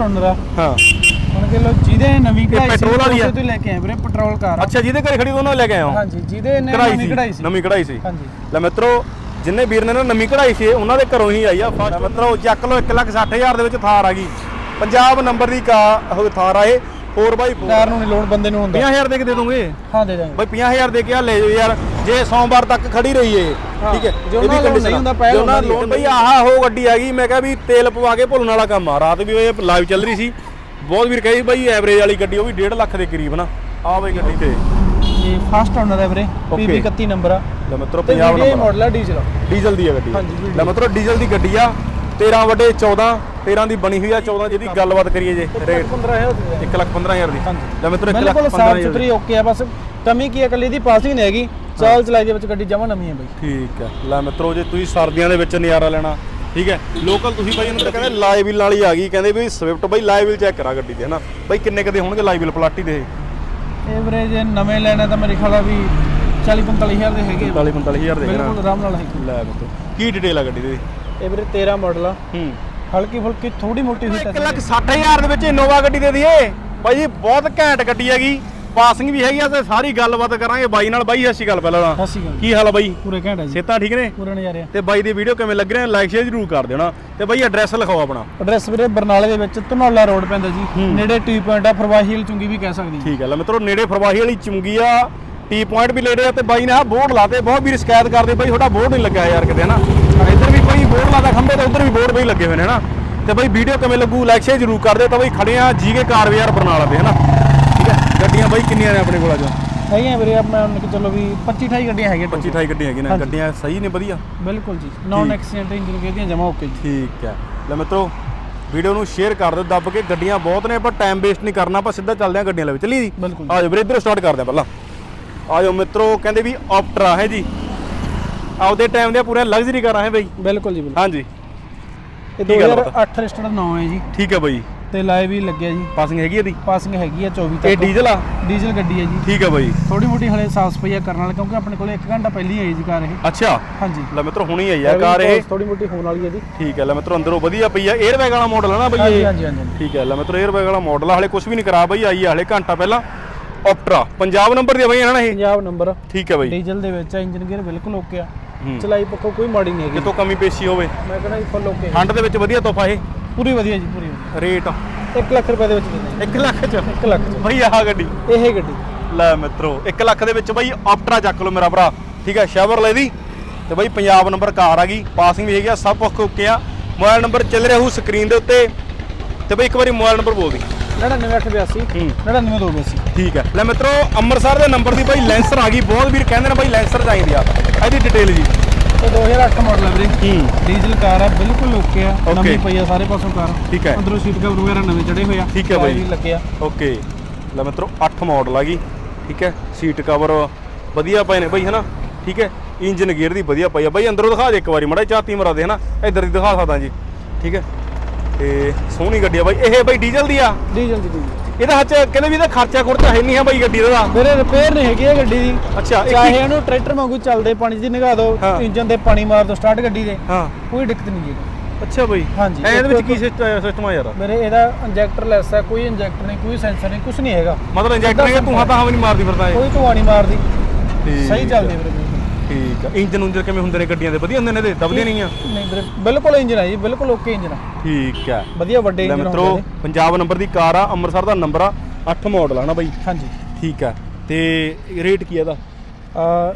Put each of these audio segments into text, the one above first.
Owner ਆ ਹਾਂ। ਮੰਨ ਕੇ ਲੋ ਜਿਹਦੇ ਨਵੀਂ ਕਢਾਈ ਸੀ ਪੈਟਰੋਲ ਵਾਲੀ ਆ? ਤੋਂ ਲੈ ਕੇ ਆਏ ਵੀਰੇ ਪੈਟਰੋਲ ਕਾਰ। ਅੱਛਾ ਜਿਹਦੇ ਘਰੇ ਖੜੀ ਉਹਨਾਂ ਲੈ ਕੇ ਆਏ ਹੋ? ਹਾਂਜੀ ਜਿਹਦੇ ਇਹਨੇ ਨਵੀਂ ਕਢਾਈ ਸੀ। ਨਵੀਂ ਕਢਾਈ ਸੀ। ਹਾਂਜੀ। ਲੈ ਮਿੱਤਰੋ ਜਿੰਨੇ ਵੀਰ ਨੇ ਨਾ ਨਵੀਂ ਕਢਾਈ ਸੀ ਉਹਨਾਂ ਦੇ ਘਰੋਂ ਹੀ ਆਈ ਆ। ਫਸਟ ਮਿੱਤਰੋ ਚੱਕ ਲਓ 160000 ਦੇ ਵਿੱਚ ਥਾਰ ਆ ਗਈ। ਪੰਜਾਬ ਨੰਬਰ ਦੀ ਕਾ ਉਹ ਥਾਰ ਆਏ 4x4 ਕਾਰ ਨੂੰ ਨਹੀਂ ਲੋਨ ਬੰਦੇ ਨੂੰ ਹੁੰਦਾ। 50000 ਦੇ ਕੇ ਦੇ ਦੋਗੇ ਹਾਂ ਦੇ ਦਾਂਗੇ। ਬਈ 50000 ਦੇ ਕੇ ਆ ਲੈ ਜਾਓ ਯਾਰ। ਜੇ ਸੋਮਵਾਰ ਤੱਕ ਖੜੀ ਰਹੀ ਏ ਹਾਂ, ਠੀਕ ਹੈ ਜੋ ਇਹਦੀ ਨਾ loan condition ਨਹੀਂ ਆ। ਹੁੰਦਾ, ਜੋ ਨਾ ਹੁੰਦਾ loan ਬਈ ਆਹ ਉਹ ਗੱਡੀ ਆ ਗਈ ਮੈਂ ਕਿਹਾ ਵੀ ਤੇਲ ਪਵਾ ਕੇ ਭੁੱਲਣ ਵਾਲਾ ਕੰਮ ਆ। ਰਾਤ ਵੀ ਇਹ ਲਾਈਵ ਚੱਲ ਰਹੀ ਸੀ। ਬਹੁਤ ਵੀਰ ਕਹੇ ਬਈ ਐਵਰੇਜ ਵਾਲੀ ਗੱਡੀ ਉਹ ਵੀ 1.5 ਲੱਖ ਦੇ ਕਰੀਬ ਨਾ। ਆ ਬਈ ਗੱਡੀ ਤੇ। ਇਹ ਫਸਟ ਓਨਰ ਹੈ ਵੀਰੇ. PB 31 ਨੰਬਰ ਆ। ਲੈ ਮਿੱਤਰੋ ਤੇ 50 ਵੀਡੀਓ ਨੰਬਰ। ਮਾਡਲ ਆ ਡੀਜ਼ਲ। ਡੀਜ਼ਲ ਦੀ ਹੈ ਗੱਡੀ। ਲੈ ਮਿੱਤਰੋ ਡੀਜ਼ਲ ਦੀ ਗੱਡੀ ਆ। 13 ਵੱਡੇ 14 13 ਦੀ ਬਣੀ ਹੋਈ ਆ 14 ਜਿਹਦੀ ਗੱਲਬਾਤ ਕਰੀਏ ਜੇ ਰੇਟ। 15000 ਦੇ 1 ਲੱਖ 15000 ਦੀ। ਹਾਂਜੀ। ਲੈ ਮਿੱਤਰੋ 1 ਲੱਖ ਬਿਲਕੁਲ 15000 ਸਾਫ਼ ਦੀ ਸੁਥਰੀ ਓਕੇ ਆ ਬਸ ਕਮੀ ਕੀ ਹੈ ਕੱਲੀ ਦੀ ਪਾਸਿੰਗ ਨਹੀਂ ਹੈਗੀ। ਚਾਲ ਚਲਾਈ ਦੇ ਵਿੱਚ ਗੱਡੀ ਜਮਾ ਨਵੀਂ ਹੈ ਬਈ। ਠੀਕ ਹੈ। ਲੈ ਮਿੱਤਰੋ ਜੇ ਤੁਸੀਂ ਸਰਦੀਆਂ ਦੇ ਵਿੱਚ ਨਜ਼ਾਰਾ ਲੈਣਾ ਠੀਕ ਹੈ। ਲੋਕਲ ਤੁਸੀਂ ਬਾਈ ਇਹਨੂੰ ਤਾਂ ਕਹਿੰਦੇ ਲਾਈਵ ਵੀਲ ਵਾਲੀ ਆ ਗਈ ਕਹਿੰਦੇ ਵੀ ਸਵਿਫਟ ਬਾਈ ਲਾਈਵ ਵੀਲ ਚੈੱਕ ਕਰਾ ਗੱਡੀ ਦੇ ਹਨਾ? ਬਾਈ ਕਿੰਨੇ ਕਦੇ ਹੋਣਗੇ ਲਾਈਵ ਵੀਲ ਪਲਾਟੀ ਦੇ? ਇਹ ਵੀਰੇ ਜੇ ਨਵੇਂ ਲੈਣੇ ਤਾਂ ਮੇਰੇ ਖਿਆਲ ਆ ਵੀ 40 45000 ਦੇ ਹੈਗੇ 40 45000 ਦੇ ਬਿਲਕੁਲ ਆਰਾਮ ਨਾਲ ਹੈਗੇ। ਲੈ ਮਿੱਤਰੋ ਕੀ ਡਿਟੇਲ ਆ ਗੱਡੀ ਦੀ? ਇਹ ਵੀਰੇ 13 ਮਾਡਲ ਆ। ਹੂੰ। ਹਲਕੀ ਫੁਲਕੀ ਥੋੜੀ ਮੋਟੀ ਹੋਈ 1 ਲੱਖ 60000 ਦੇ ਵਿੱਚ ਇਨੋਵਾ ਗੱਡੀ ਦੇ ਦਈਏ। ਬਾਈ ਜੀ ਬਹੁਤ ਘੈਂਟ ਗੱਡੀ ਹੈਗੀ। ਪਾਸਿੰਗ ਵੀ ਹੈਗੀ ਆ ਤੇ ਸਾਰੀ ਗੱਲਬਾਤ ਕਰਾਂਗੇ ਬਾਈ ਨਾਲ। ਬਾਈ ਸਤਿ ਸ਼੍ਰੀ ਅਕਾਲ ਪਹਿਲਾਂ ਤਾਂ। ਕੀ ਹਾਲ ਆ ਬਾਈ? ਪੂਰੇ ਘੰਟਾ ਜੀ। ਸੇਤਾ ਠੀਕ ਨੇ? ਪੂਰੇ ਨਜ਼ਾਰੇ ਆ। ਤੇ ਬਾਈ ਦੀ ਵੀਡੀਓ ਕਿਵੇਂ ਲੱਗ ਰਿਹਾ ਲਾਈਕ ਸ਼ੇਅਰ ਜ਼ਰੂਰ ਕਰ ਦੇਣਾ ਤੇ ਬਾਈ ਐਡਰੈਸ ਲਿਖਾਓ ਆਪਣਾ। ਐਡਰੈਸ ਵੀਰੇ ਬਰਨਾਲੇ ਦੇ ਵਿੱਚ ਧਨੌਲਾ ਰੋਡ ਪੈਂਦਾ ਜੀ। ਨੇੜੇ ਟੀ ਪੁਆਇੰਟ ਆ ਫਰਵਾਹੀ ਵਾਲੀ ਚੁੰਗੀ ਵੀ ਕਹਿ ਸਕਦੀ ਠੀਕ ਹੈ ਲੈ ਮਿੱਤਰੋ ਨੇੜੇ ਫਰਵਾਹੀ ਵਾਲੀ ਚੁੰਗੀ ਆ। ਟੀ ਪੁਆਇੰਟ ਵੀ ਨੇੜੇ ਆ ਤੇ ਬਾਈ ਨੇ ਆ ਬੋਰਡ ਲਾਤੇ। ਬਹੁਤ ਵੀਰ ਸ਼ਿਕਾਇਤ ਕਰਦੇ ਬਾਈ ਤੁਹਾਡਾ ਬੋਰਡ ਨਹੀਂ ਲੱਗਾ ਯਾਰ ਕਿਤੇ ਹਨਾ? ਕੋਈ ਬੋਰਡ ਲਾਦਾ ਖੰਭੇ ਤੇ ਉੱਧਰ ਵੀ ਬੋਰਡ ਬਈ ਲੱਗੇ ਹੋਏ ਨੇ ਹਨਾ? ਤੇ ਬਾਈ ਵੀਡੀਓ ਕਿਵੇਂ ਲੱਗੂ? ਲਾਈਕ ਸ਼ੇਅਰ ਜ਼ਰੂਰ ਕਰ ਦਿਓ ਤਾਂ ਬਾਈ ਖੜੇ ਆ ਜੀਕੇ ਕਾਰ ਬਾਜ਼ਾਰ ਬਰਨਾਲਾ ਤੇ ਹਨਾ? ਠੀਕ ਹੈ? ਗੱਡੀਆਂ ਬਾਈ ਕਿੰਨੀਆਂ ਨੇ ਆਪਣੇ ਕੋਲ ਅੱਜ? ਹੈਗੀਆਂ ਵੀਰੇ ਆਪਣਾ ਉਹਨਾਂ ਕਿ ਚਲੋ ਵੀ 25 28 ਗੱਡੀਆਂ ਹੈਗੀਆਂ 25 28 ਗੱਡੀਆਂ ਹੈਗੀਆਂ ਨੇ। ਗੱਡੀਆਂ ਸਹੀ ਨੇ ਵਧੀਆ? ਬਿਲਕੁਲ ਜੀ। ਨਾਨ ਐਕਸੀਡੈਂਟ ਇੰਜਨ ਕਿਹਦੀਆਂ ਜਮਾ ਓਕੇ ਜੀ। ਠੀਕ ਹੈ। ਲੈ ਮਿੱਤਰੋ ਵੀਡੀਓ ਨੂੰ ਸ਼ੇਅਰ ਕਰ ਦਿਓ ਦੱਬ ਕੇ ਗੱਡੀਆਂ ਬਹੁਤ ਨੇ ਆਪਾਂ ਟਾਈਮ ਵੇਸਟ ਨਹੀਂ ਕਰਨਾ ਆਪਾਂ ਸਿੱਧਾ ਚੱਲਦੇ ਹਾਂ ਗੱਡੀਆਂ ਲੈ ਚੱਲੀਏ ਜੀ? ਆ ਜਾਓ ਵੀਰੇ ਇੱਧਰੋਂ ਸਟਾਰਟ ਕਰਦੇ ਹਾਂ ਪਹਿਲਾਂ। ਆ ਜਾਓ ਮਿੱਤਰੋ ਕਹਿੰਦੇ ਵੀ ਆਪਟਰਾ ਹੈ ਜੀ। ਆਪਦੇ ਟਾਈਮ ਦੇ ਪੂਰੇ ਲਗਜ਼ਰੀ ਕਾਰਾਂ ਹੈ ਬਈ। ਬਿਲਕੁਲ ਜੀ ਬਿਲਕੁਲ। ਹਾਂਜੀ। ਇਹ ਕੀ ਗੱਲ ਬਾਤ। 2008 ਰਜਿਸਟਰਡ 9 ਹੈ ਜੀ। ਠੀਕ ਹੈ ਬਈ। ਤੇ ਲਾਈਵ ਵੀ ਲੱਗਿਆ ਜੀ। ਪਾਸਿੰਗ ਹੈਗੀ ਇਹਦੀ? ਪਾਸਿੰਗ ਹੈਗੀ ਆ 24 ਇਹ ਤੱਕ। ਡੀਜ਼ਲ ਆ? ਡੀਜ਼ਲ ਗੱਡੀ ਹੈ ਜੀ। ਠੀਕ ਹੈ ਬਈ। ਥੋੜੀ ਮੋਟੀ ਹਲੇ ਸਾਫ਼ ਸਫਾਈਆ ਕਰਨ ਵਾਲੀ ਕਿਉਂਕਿ ਆਪਣੇ ਕੋਲੇ 1 ਘੰਟਾ ਪਹਿਲਾਂ ਹੀ ਆਈ ਜੀ ਕਾਰ ਇਹ। ਅੱਛਾ। ਹਾਂਜੀ। ਲੈ ਮਿੱਤਰੋ ਹੁਣੀ ਆਈ ਆ ਕਾਰ ਇਹ। ਥੋੜੀ ਮੋਟੀ ਹੋਣ ਵਾਲੀ ਹੈ ਜੀ। ਠੀਕ ਹੈ ਲੈ ਮਿੱਤਰੋ ਅੰਦਰੋਂ ਵਧੀਆ ਪਈ ਆ। 에ਅਰ ਬੈਗ ਵਾਲਾ ਮਾਡਲ ਹੈ ਨਾ ਬਈ ਹਾਂਜੀ ਇਹ? ਹਾਂਜੀ ਹਾਂਜੀ ਠੀਕ ਹੈ ਲੈ ਮਿੱਤਰੋ 에ਅਰ ਬੈਗ ਵਾਲਾ ਮਾਡਲ ਆ। ਹਲੇ ਕੁਝ ਵੀ ਨਹੀਂ ਕਰਾ ਬਈ ਆਈ ਆ ਹਲੇ ਘੰਟਾ ਪਹਿਲਾਂ। ਆਪਟਰਾ ਪੰਜਾਬ ਨੰਬਰ ਦੀ ਆ ਬਈ ਇਹਨਾਂ ਨੇ ਇਹ? ਪੰਜਾਬ ਨੰਬਰ ਠੀਕ ਹੈ ਬਈ। ਡੀਜ਼ਲ ਦੇ ਵਿੱਚ ਇੰਜਨ ਗੇਅਰ ਬਿਲਕੁਲ ਓਕੇ ਆ। ਹੂੰ। ਚਲਾਈ ਪੱਖੋਂ ਕੋਈ ਮਾੜੀ ਨਹੀਂ ਹੈਗੀ। ਕਿਤੋਂ ਕਮੀ ਪੇਸ਼ੀ ਹੋਵੇ। ਮੈਂ ਕਹਿੰਦਾ ਫੁੱਲ ਓਕੇ ਠੰਡ ਦੇ ਵਿੱਚ ਵਧੀਆ ਤੋਹਫਾ ਇਹ? ਪੂਰੀ ਵਧੀਆ ਜੀ ਪੂਰੀ। ਰੇਟ? 1 ਲੱਖ ਰੁਪਏ ਦੇ ਵਿੱਚ ਦਿੰਦੇ। 1 ਲੱਖ ਚ? 1 ਲੱਖ ਚ। ਬਈ ਆਹ ਗੱਡੀ। ਇਹ ਗੱਡੀ। ਲੈ ਮਿੱਤਰੋ 1 ਲੱਖ ਦੇ ਵਿੱਚ ਬਈ ਆਪਟਰਾ ਚੱਕ ਲਓ ਮੇਰਾ ਭਰਾ। ਠੀਕ ਹੈ ਸ਼ੈਵਰਲੇ ਦੀ। ਤੇ ਬਈ ਪੰਜਾਬ ਨੰਬਰ ਕਾਰ ਆ ਗਈ। ਪਾਸਿੰਗ ਵੀ ਹੈਗੀ ਆ ਸਭ ਕੁਝ ਓਕੇ ਆ। ਮੋਬਾਈਲ ਨੰਬਰ ਚੱਲ ਰਿਹਾ ਹੋਊ ਸਕਰੀਨ ਦੇ ਉੱਤੇ। ਤੇ ਬਈ ਇੱਕ ਵਾਰੀ ਮੋਬਾਈਲ ਨੰਬਰ ਬੋਲ ਦੀ। 99882 ਹੂੰ। 99282 ਠੀਕ ਹੈ। ਲੈ ਮਿੱਤਰੋ ਅੰਮ੍ਰਿਤਸਰ ਦੇ ਨੰਬਰ ਦੀ ਬਈ ਲੈਂਸਰ ਆ ਗਈ। ਬਹੁਤ ਵੀਰ ਕਹਿੰਦੇ ਨੇ ਬਈ ਲੈਂਸਰ ਚਾਹੀਦੀ ਆ। ਇਹਦੀ ਡਿਟੇਲ ਜੀ। ਇਹ 2008 ਮਾਡਲ ਹੈ ਵੀਰੇ। ਹੂੰ। ਡੀਜ਼ਲ ਕਾਰ ਆ ਬਿਲਕੁਲ ਓਕੇ ਆ। Okay. ਨਵੀਂ ਪਈ ਆ ਸਾਰੇ ਪਾਸੋਂ ਕਾਰ ਠੀਕ ਹੈ। ਅੰਦਰੋਂ ਸੀਟ ਕਵਰ ਵਗੈਰਾ ਨਵੇਂ ਚੜੇ ਹੋਏ ਆ। ਠੀਕ ਹੈ ਟਾਇਰ ਬਾਈ। ਵੀ ਲੱਗੇ ਆ। ਓਕੇ ਲੈ ਮਿੱਤਰੋ 8 ਮਾਡਲ ਆ ਗਈ ਠੀਕ ਹੈ। ਸੀਟ ਕਵਰ ਵਧੀਆ ਪਏ ਨੇ ਬਈ ਹਨਾ? ਠੀਕ ਹੈ। ਇੰਜਨ ਗੇਅਰ ਦੀ ਵਧੀਆ ਪਈ ਆ। ਬਈ ਅੰਦਰੋਂ ਦਿਖਾ ਦੇ ਇੱਕ ਵਾਰੀ। ਮੜਾ ਚਾਤੀ ਮਰਾ ਦੇ ਹਨਾ? ਇੱਧਰ ਦੀ ਦਿਖਾ ਸਕਦਾ ਜੀ। ਠੀਕ ਹੈ। ਤੇ ਸੋਹਣੀ ਗੱਡੀ ਆ ਬਾਈ। ਇਹ ਬਈ ਡੀਜ਼ਲ ਦੀ ਆ? ਡੀਜ਼ਲ ਦੀ ਡੀਜ਼ਲ ਇਹਦਾ ਹੱਚ ਕਹਿੰਦੇ ਵੀ ਇਹਦਾ ਖਰਚਾ ਖੁਰਚਾ ਹੈ ਨਹੀਂ ਹੈ ਬਾਈ ਗੱਡੀ ਦਾ। ਵੀਰੇ ਰਿਪੇਅਰ ਨਹੀਂ ਹੈਗੀ ਇਹ ਗੱਡੀ ਦੀ। ਅੱਛਾ ਚਾਹੇ ਇਹਨੂੰ ਟਰੈਕਟਰ ਵਾਂਗੂ ਚੱਲਦੇ ਪਾਣੀ 'ਚ ਨਿਗਾ ਦਿਓ ਹਾਂ। ਇੰਜਨ ਤੇ ਪਾਣੀ ਮਾਰ ਦਿਓ ਸਟਾਰਟ ਗੱਡੀ ਦੇ ਹਾਂ। ਕੋਈ ਦਿੱਕਤ ਨਹੀਂ ਜੀ ਅੱਛਾ ਬਈ। ਹਾਂਜੀ, ਐ ਇਹਦੇ ਵਿੱਚ ਕੀ ਸਿਸਟਮ ਆ ਯਾਰ? ਮੇਰੇ ਇਹਦਾ ਇੰਜੈਕਟਰ ਲੈਸ ਹੈ ਕੋਈ ਇੰਜੈਕਟਰ ਨਹੀਂ ਕੋਈ ਸੈਂਸਰ ਨਹੀਂ ਕੁਝ ਨਹੀਂ ਹੈਗਾ। ਮਤਲਬ ਇੰਜੈਕਟਰ ਨੇ ਤੂੰ ਹੱਥਾਂ ਵੀ ਨਹੀਂ ਮਾਰਦੀ ਫਿਰਦਾ ਇਹ। ਕੋਈ ਧੂਆ ਨਹੀਂ ਮਾਰਦੀ। ਸਹੀ ਚੱਲਦੀ ਬਿਲਕੁਲ। ਠੀਕ ਆ। ਇੰਜਨ ਉਂਜਨ ਕਿਵੇਂ ਹੁੰਦੇ ਨੇ ਗੱਡੀਆਂ ਦੇ? ਵਧੀਆ ਹੁੰਦੇ ਨੇ ਇਹਦੇ? ਦਬਦੀਆਂ ਨਹੀਂ ਆ? ਨਹੀਂ ਵੀਰੇ ਬਿਲਕੁਲ ਇੰਜਨ ਹੈ ਜੀ ਬਿਲਕੁਲ ਓਕੇ ਇੰਜਨ ਆ। ਠੀਕ ਆ। ਵਧੀਆ ਵੱਡੇ ਲੈ ਇੰਜਨ ਮਿੱਤਰੋ ਹੁੰਦੇ ਪੰਜਾਬ ਨੰਬਰ ਦੀ ਕਾਰ ਆ ਅੰਮ੍ਰਿਤਸਰ ਦਾ ਨੰਬਰ ਆ 8 ਮਾਡਲ ਆ ਨਾ ਬਾਈ? ਹਾਂਜੀ। ਠੀਕ ਆ। ਤੇ ਰੇਟ ਕੀ ਆ ਇਹਦਾ? ਆ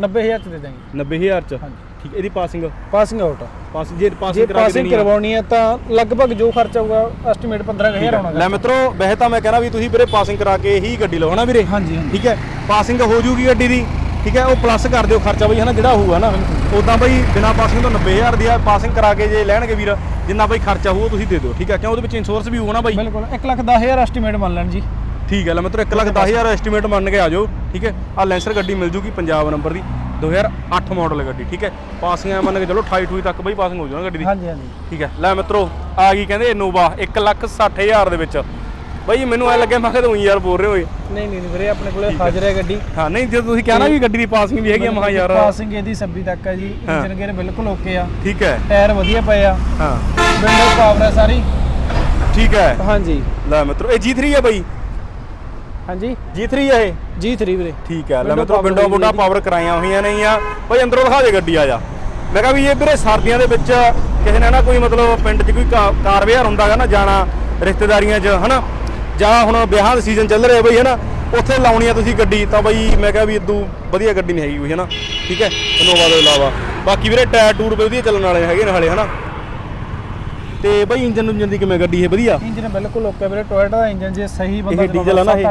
90000 ਚ ਦੇ ਦਾਂਗੇ। 90000 ਚ? ਹਾਂਜੀ। ਠੀਕ ਇਹਦੀ ਪਾਸਿੰਗ ਪਾਸਿੰਗ ਆਊਟ ਆ। ਪਾਸ ਜੇ ਜੇ ਪਾਸਿੰਗ ਕਰਾ ਕੇ ਪਾਸਿੰਗ ਦੇਣੀ ਆ। ਕਰਵਾਉਣੀ ਹੈ ਤਾਂ ਲਗਭਗ ਜੋ ਖਰਚਾ ਹੋਊਗਾ ਐਸਟੀਮੇਟ 15000 ਆਉਣਾ ਲੈ ਮਿੱਤਰੋ ਵੈਸੇ ਤਾਂ ਮੈਂ ਕਹਿਣਾ ਵੀ ਤੁਸੀਂ ਵੀਰੇ ਪਾਸਿੰਗ ਕਰਾ ਕੇ ਹੀ ਗੱਡੀ ਲਓ ਹਨਾ ਵੀਰੇ? ਹਾਂਜੀ ਹਾਂਜੀ। ਠੀਕ ਹੈ? ਪਾਸਿੰਗ ਹੋ ਜੂਗੀ ਗੱਡੀ ਦੀ? ਠੀਕ ਹੈ ਉਹ ਪਲੱਸ ਕਰ ਦਿਓ ਖਰਚਾ ਬਈ ਹਨਾ ਜਿਹੜਾ ਹੋਊਗਾ ਨਾ। ਉਦਾਂ ਬਈ ਬਿਨਾ ਪਾਸਿੰਗ ਤੋਂ 90000 ਦੀ ਆ ਪਾਸਿੰਗ ਕਰਾ ਕੇ ਜੇ ਲੈਣਗੇ ਵੀਰ ਜਿੰਨਾ ਬਈ ਖਰਚਾ ਹੋਊ ਤੁਸੀਂ ਦੇ ਦਿਓ ਠੀਕ ਹੈ। ਕਿਉਂ? ਉਹਦੇ ਵਿੱਚ ਇੰਸ਼ੋਰੈਂਸ ਵੀ ਹੋਊਗਾ ਨਾ ਬਈ। ਬਿਲਕੁਲ 1 ਲੱਖ 10000 ਐਸਟੀਮੇਟ ਮੰਨ ਲੈਣ ਜੀ। ਠੀਕ ਹੈ ਲੈ ਮਿੱਤਰੋ 1 ਲੱਖ 10000 ਐਸਟੀਮੇਟ ਮੰਨ ਕੇ ਆ ਜਾਓ ਠੀਕ ਹੈ। ਆ ਲੈਂਸਰ ਗੱਡੀ ਮਿਲ ਜੂਗੀ ਪੰਜਾਬ ਨੰਬਰ ਦੀ 2008 ਮਾਡਲ ਗੱਡੀ ਠੀਕ ਹੈ। ਪਾਸਿੰਗ ਐ ਮੰਨ ਕੇ ਚਲੋ 28 28 ਤੱਕ ਬਈ ਪਾਸਿੰਗ ਹੋ ਜਾਣਾ ਗੱਡੀ ਦੀ। ਹਾਂਜੀ ਹਾਂਜੀ। ਠੀਕ ਹੈ ਲੈ ਮਿੱਤਰੋ ਆ ਗਈ ਕਹਿੰਦੇ ਇਨੋਵਾ 1 ਲੱਖ 60000 ਦੇ ਵਿੱਚ। ਬਈ ਮੈਨੂੰ ਐ ਲੱਗਿਆ ਮੈਂ ਕਿਹਾ ਤੂੰ ਯਾਰ ਬੋਲ ਰਹੇ ਹੋਏ ਨਹੀਂ ਨਹੀਂ ਨਹੀਂ ਵੀਰੇ ਆਪਣੇ ਕੋਲੇ ਹਾਜ਼ਰ ਹੈ ਗੱਡੀ। ਹਾਂ ਨਹੀਂ ਜੇ ਤੁਸੀਂ ਕਹਿਣਾ ਵੀ ਗੱਡੀ ਦੀ ਪਾਸਿੰਗ ਵੀ ਹੈਗੀ ਆ ਮਹਾ ਯਾਰ। ਪਾਸਿੰਗ ਇਹਦੀ 26 ਤੱਕ ਹੈ ਜੀ। ਇੰਜਨ ਗੇਅਰ ਬਿਲਕੁਲ ਓਕੇ ਆ। ਠੀਕ ਹੈ। ਟਾਇਰ ਵਧੀਆ ਪਏ ਆ। ਹਾਂ। ਵਿੰਡੋ ਪਾਵਰ ਹੈ ਸਾਰੀ। ਠੀਕ ਹੈ। ਹਾਂਜੀ। ਲੈ ਮਿੱਤਰੋ ਇਹ G3 ਹੈ ਬਾਈ। ਹਾਂਜੀ। G3 ਹੈ ਇਹ? G3 ਵੀਰੇ। ਠੀਕ ਹੈ। ਲੈ ਮਿੱਤਰੋ ਵਿੰਡੋ ਇਹਦੀ। ਪਾਵਰ ਕਰਾਈਆਂ ਹੋਈਆਂ ਨੇ ਆ। ਬਾਈ ਅੰਦਰੋਂ ਦਿਖਾ ਦੇ ਗੱਡੀ ਆ ਜਾ। ਮੈਂ ਕਿਹਾ ਵੀ ਇਹ ਵੀਰੇ ਸਰਦੀਆਂ ਦੇ ਵਿੱਚ ਕਿਸੇ ਨੇ ਨਾ ਕੋਈ ਮਤਲਬ ਪਿੰਡ 'ਚ ਕੋਈ ਕਾਰ ਵਿਹਾਰ ਹੁੰਦਾਗਾ ਨਾ ਜਾਣਾ ਰਿਸ਼ਤੇਦਾਰੀਆਂ 'ਚ ਹਨਾ? ਜਾਂ ਹੁਣ ਵਿਆਹਾਂ ਦਾ ਸੀਜ਼ਨ ਚੱਲ ਰਿਹਾ ਬਈ ਹਨਾ? ਉੱਥੇ ਲਾਉਣੀ ਆ ਤੁਸੀਂ ਗੱਡੀ ਤਾਂ ਬਈ ਮੈਂ ਕਿਹਾ ਵੀ ਇਦੋਂ ਵਧੀਆ ਗੱਡੀ ਨਹੀਂ ਹੈਗੀ ਕੋਈ ਹਨਾ? ਠੀਕ ਹੈ? ਇਨੋਵਾ ਤੋਂ ਇਲਾਵਾ। ਬਾਕੀ ਵੀਰੇ ਟਾਇਰ ਟੂਰ ਵੀ ਵਧੀਆ ਚੱਲਣ ਵਾਲੇ ਹੈਗੇ ਨੇ ਹਾਲੇ ਹਨਾ? ਤੇ ਬਈ ਇੰਜਨ ਇੰਜਨ ਦੀ ਕਿਵੇਂ ਗੱਡੀ ਹੈ? ਵਧੀਆ? ਇੰਜਨ ਬਿਲਕੁਲ ਓਕੇ ਵੀਰੇ ਟੋਇਟਾ ਦਾ ਇੰਜਨ ਜੇ ਸਹੀ ਬੰਦਾ ਇਹ ਡੀਜ਼ਲ ਆ ਨਾ ਇਹ?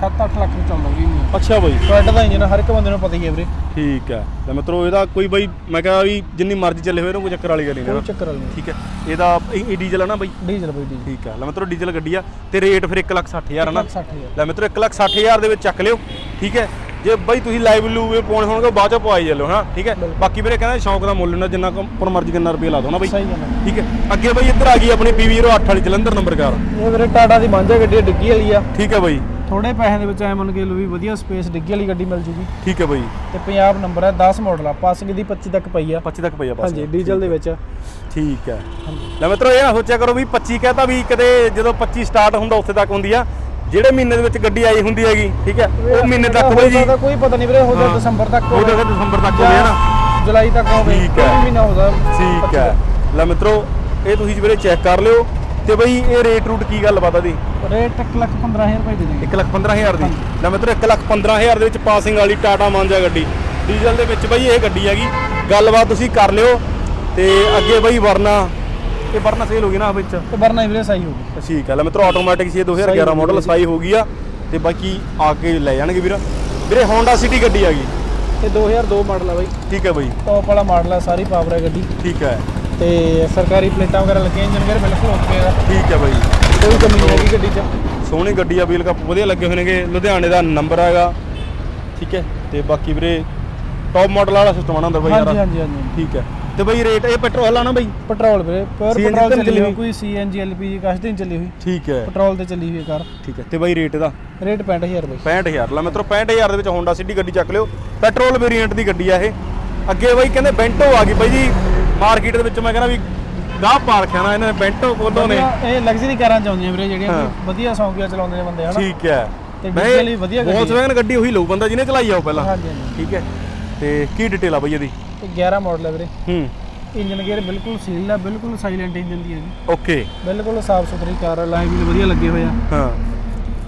7-8 ਤੱਕ 7-8 ਲੱਖ ਵਿੱਚ ਆਉਂਦਾ ਵੀ ਨਹੀਂ ਅੱਛਾ ਬਈ। ਟੋਇਟਾ ਦਾ ਇੰਜਨ ਹਰ ਇੱਕ ਬੰਦੇ ਨੂੰ ਪਤਾ ਹੀ ਹੈ ਵੀਰੇ। ਠੀਕ ਹੈ ਤੇ ਮਿੱਤਰੋ ਇਹਦਾ ਕੋਈ ਬਈ ਮੈਂ ਕਿਹਾ ਵੀ ਜਿੰਨੀ ਮਰਜ਼ੀ ਚੱਲੇ ਹੋਏ ਇਹਨੂੰ ਕੋਈ ਚੱਕਰ ਵਾਲੀ ਗੱਲ ਨਹੀਂ ਕੋਈ ਨਾ ਚੱਕਰ ਵਾਲੀ ਨਹੀਂ। ਠੀਕ ਹੈ। ਇਹਦਾ ਇਹ ਇਹ ਡੀਜ਼ਲ ਆ ਨਾ ਬਈ? ਡੀਜ਼ਲ ਬਈ ਡੀਜ਼ਲ। ਠੀਕ ਹੈ ਲੈ ਮਿੱਤਰੋ ਡੀਜ਼ਲ ਗੱਡੀ ਆ ਤੇ ਰੇਟ ਫਿਰ 160000 ਆ ਨਾ। 60000 ਲੈ ਮਿੱਤਰੋ 160000 ਦੇ ਵਿੱਚ ਚੱਕ ਲਿਓ। ਠੀਕ ਹੈ। ਜੇ ਬਈ ਤੁਸੀਂ ਲਾਈਵ ਲੂਵੇ ਪਾਉਣੇ ਹੋਣਗੇ ਬਾਅਦ ਚ ਪਵਾਈ ਚੱਲੋ ਹਾਂ। ਠੀਕ ਹੈ। ਬਾਕੀ ਵੀਰੇ ਕਹਿੰਦਾ ਸ਼ੌਂਕ ਦਾ ਮੁੱਲ ਨਾ ਜਿੰਨਾ ਕੁ ਉੱਪਰ ਮਰਜ਼ੀ ਕਿੰਨਾ ਰੁਪਏ ਲਾ ਦੋ ਨਾ ਬਈ। ਠੀਕ ਹੈ। ਅੱਗੇ ਬਈ ਇੱਧਰ ਆ ਗਈ ਆਪਣੀ PV08 ਵਾਲੀ ਜਲੰਧਰ ਨੰਬਰ ਕਾਰ। ਇਹ ਵੀਰੇ ਟਾਟਾ ਦੀ ਮਾਂਜਾ ਗੱਡੀ ਡਿੱਗੀ ਵਾਲੀ ਆ। ਠੀਕ ਹੈ ਬਈ। ਥੋੜੇ ਪੈਸਿਆਂ ਦੇ ਵਿੱਚ ਐ ਮੰਨ ਕੇ ਲਓ ਵੀ ਵਧੀਆ ਸਪੇਸ ਡਿੱਗੀ ਵਾਲੀ ਗੱਡੀ ਮਿਲ ਜੂਗੀ। ਠੀਕ ਹੈ ਬਈ। ਤੇ ਪੰਜਾਬ ਨੰਬਰ ਹੈ 10 ਮਾਡਲ ਆ ਪਾਸਿੰਗ ਦੀ 25 ਤੱਕ ਪਈ ਆ। 25 ਤੱਕ ਪਈ ਆ ਹਾਂਜੀ ਡੀਜ਼ਲ ਦੇ ਵਿੱਚ। ਠੀਕ ਹੈ। ਲੈ ਮਿੱਤਰੋ ਇਹ ਨਾ ਸੋਚਿਆ ਕਰੋ ਵੀ 25 ਕਹਤਾ ਵੀ ਕਦੇ ਜਦੋਂ 25 ਸਟਾਰਟ ਹੁੰਦਾ ਉੱਥੇ ਤੱਕ ਹੁੰਦੀ ਆ। ਜਿਹੜੇ ਮਹੀਨੇ ਦੇ ਵਿੱਚ ਗੱਡੀ ਆਈ ਹੁੰਦੀ ਹੈਗੀ ਠੀਕ ਹੈ ਉਹ ਮਹੀਨੇ ਤੱਕ ਹੋਈ ਜੀ। ਕੋਈ ਪਤਾ ਨਹੀਂ ਵੀਰੇ ਹੋ। ਸਕਦਾ ਦਸੰਬਰ ਤੱਕ ਹੋ ਸਕਦਾ ਦਸੰਬਰ ਤੱਕ ਹੋਵੇ ਨਾ? ਜੁਲਾਈ ਤੱਕ ਹੋਵੇ ਠੀਕ ਹੈ। ਮਹੀਨਾ ਹੋ ਠੀਕ ਹੈ। ਲੈ ਮਿੱਤਰੋ ਇਹ ਤੁਸੀਂ ਵੀਰੇ ਚੈੱਕ ਕਰ ਲਿਓ। ਤੇ ਬਈ ਇਹ ਰੇਟ ਰੂਟ ਕੀ ਗੱਲ ਪਤਾ ਦੀ ਰੇਟ 1 ਲੱਖ 15000 ਰੁਪਏ ਦੇ ਦੇਂਗੇ 1 ਲੱਖ 15000 ਦੀ? ਲੈ ਮਿੱਤਰੋ 1 ਲੱਖ 15000 ਦੇ ਵਿੱਚ ਪਾਸਿੰਗ ਵਾਲੀ ਟਾਟਾ ਮਾਂਜਾ ਗੱਡੀ। ਡੀਜ਼ਲ ਦੇ ਵਿੱਚ ਬਈ ਇਹ ਗੱਡੀ ਹੈਗੀ। ਗੱਲਬਾਤ ਤੁਸੀਂ ਕਰ ਲਿਓ ਤੇ ਅੱਗੇ ਬਈ ਵਰਨਾ। ਇਹ ਵਰਨਾ ਸੇਲ ਹੋ ਗਈ ਨਾ ਵਿੱਚ? ਤੇ ਵਰਨਾ ਵੀਰੇ ਸਹੀ ਹੋਊਗੀ ਠੀਕ ਹੈ ਲੈ ਮਿੱਤਰੋ ਆਟੋਮੈਟਿਕ ਸੀ ਇਹ 2011 ਮਾਡਲ ਸਾਈ ਹੋ ਗਈ ਆ। ਤੇ ਬਾਕੀ ਆ ਕੇ ਲੈ ਜਾਣਗੇ ਵੀਰ। ਵੀਰੇ ਹੋਂਡਾ ਸਿਟੀ ਗੱਡੀ ਆ ਗਈ। ਇਹ 2002 ਮਾਡਲ ਆ ਬਾਈ। ਠੀਕ ਹੈ ਬਾਈ। ਟੌਪ ਵਾਲਾ ਮਾਡਲ ਆ ਸਾਰੀ ਪਾਵਰ ਹੈ ਗੱਡੀ। ਠੀਕ ਹੈ ਤੇ ਸਰਕਾਰੀ ਪਲੇਟਾਂ ਵਗੈਰਾ ਲੱਗੀਆਂ ਇੰਜਨ ਵਗੈਰਾ ਬਿਲਕੁਲ ਓਕੇ ਆ। ਠੀਕ ਹੈ ਬਾਈ। ਕੋਈ ਕਮੀ ਨਹੀਂ ਹੈਗੀ ਗੱਡੀ 'ਚ। ਸੋਹਣੀ ਗੱਡੀ ਆ ਵੀਲ ਕੱਪ ਵਧੀਆ ਲੱਗੇ ਹੋਏ ਨੇਗੇ। ਲੁਧਿਆਣੇ ਦਾ ਨੰਬਰ ਹੈਗਾ। ਠੀਕ ਹੈ। ਤੇ ਬਾਕੀ ਵੀਰੇ ਟੌਪ ਮਾਡਲ ਵਾਲਾ ਸਿਸਟਮ ਆਣਾ ਅੰਦਰ ਬਾਈ ਹਾਂਜੀ ਯਾਰ ਹਾਂਜੀ ਹਾਂਜੀ ਠੀਕ ਹੈ। ਤੇ ਬਾਈ ਰੇਟ ਇਹ ਪੈਟਰੋਲ ਆ ਨਾ ਬਾਈ? ਪੈਟਰੋਲ ਵੀਰੇ ਪਿਓਰ CNG ਪੈਟਰੋਲ ਤਾਂ ਚੱਲੀ ਚੱਲੀ ਹੋਈ। ਕੋਈ ਸੀਐਨਜੀ ਐਲਪੀਜੀ ਕਾਸ਼ ਨਹੀਂ ਚੱਲੀ ਹੋਈ। ਠੀਕ ਹੈ। ਪੈਟਰੋਲ ਤੇ ਚੱਲੀ ਹੋਈ ਕਾਰ ਠੀਕ ਹੈ। ਤੇ ਬਾਈ ਰੇਟ ਇਹਦਾ ਰੇਟ 65000 ਰੁਪਏ 65000 ਲੈ ਮਿੱਤਰੋ 65000 ਦੇ ਵਿੱਚ ਹੋਂਡਾ ਸਿਟੀ ਗੱਡੀ ਚੱਕ ਲਿਓ। ਪੈਟਰੋਲ ਵੇਰੀਐਂਟ ਦੀ ਗੱਡੀ ਆ ਇਹ। ਅੱਗੇ ਬਾਈ ਕਹਿੰਦੇ ਬੈਂਟੋ ਆ ਗਈ ਬਾਈ ਜੀ। ਮਾਰਕੀਟ ਦੇ ਵਿੱਚ ਮੈਂ ਕਹਿੰਦਾ ਵੀ ਗਾਹ ਪਾ ਰੱਖਿਆ ਨਾ ਇਹਨਾਂ ਨੇ ਬੈਂਟੋ ਕੋਲੋਂ ਨੇ। ਇਹ ਲਗਜ਼ਰੀ ਕਾਰਾਂ ਚ ਆਉਂਦੀਆਂ ਵੀਰੇ ਜਿਹੜੀਆਂ ਹਾਂ। ਕੋਈ ਵਧੀਆ ਸੌਂਕੀਆਂ ਚਲਾਉਂਦੇ ਨੇ ਬੰਦੇ ਹਨਾ? ਠੀਕ ਹੈ। ਤੇ diesel ਵੀ ਵਧੀਆ ਗੱਡੀ ਵੋਲਸਵੈਗਨ ਗੱਡੀ ਉਹੀ ਲਊ ਬੰਦਾ ਜਿਹਨੇ ਚਲਾਈ ਆ ਉਹ ਪਹਿਲਾਂ। ਹਾਂਜੀ ਹਾਂਜੀ। ਠੀਕ ਹੈ। ਤੇ ਕੀ ਡਿਟੇਲ ਆ ਬਾਈ ਇਹਦੀ? ਤੇ 11 ਮਾਡਲ ਹੈ ਵੀਰੇ। ਹੂੰ। ਇੰਜਨ ਗੇਅਰ ਬਿਲਕੁਲ ਸੀਲ ਹੈ ਬਿਲਕੁਲ ਸਾਇਲੈਂਟ ਇੰਜਨ ਦੀ ਹੈਗੀ ਓਕੇ ਬਿਲਕੁਲ ਸਾਫ਼ ਸੁਥਰੀ ਕਾਰ ਹੈ ਲਾਈਨ ਵੀਲ ਵਧੀਆ ਲੱਗੇ ਹੋਏ ਆ। ਹਾਂ।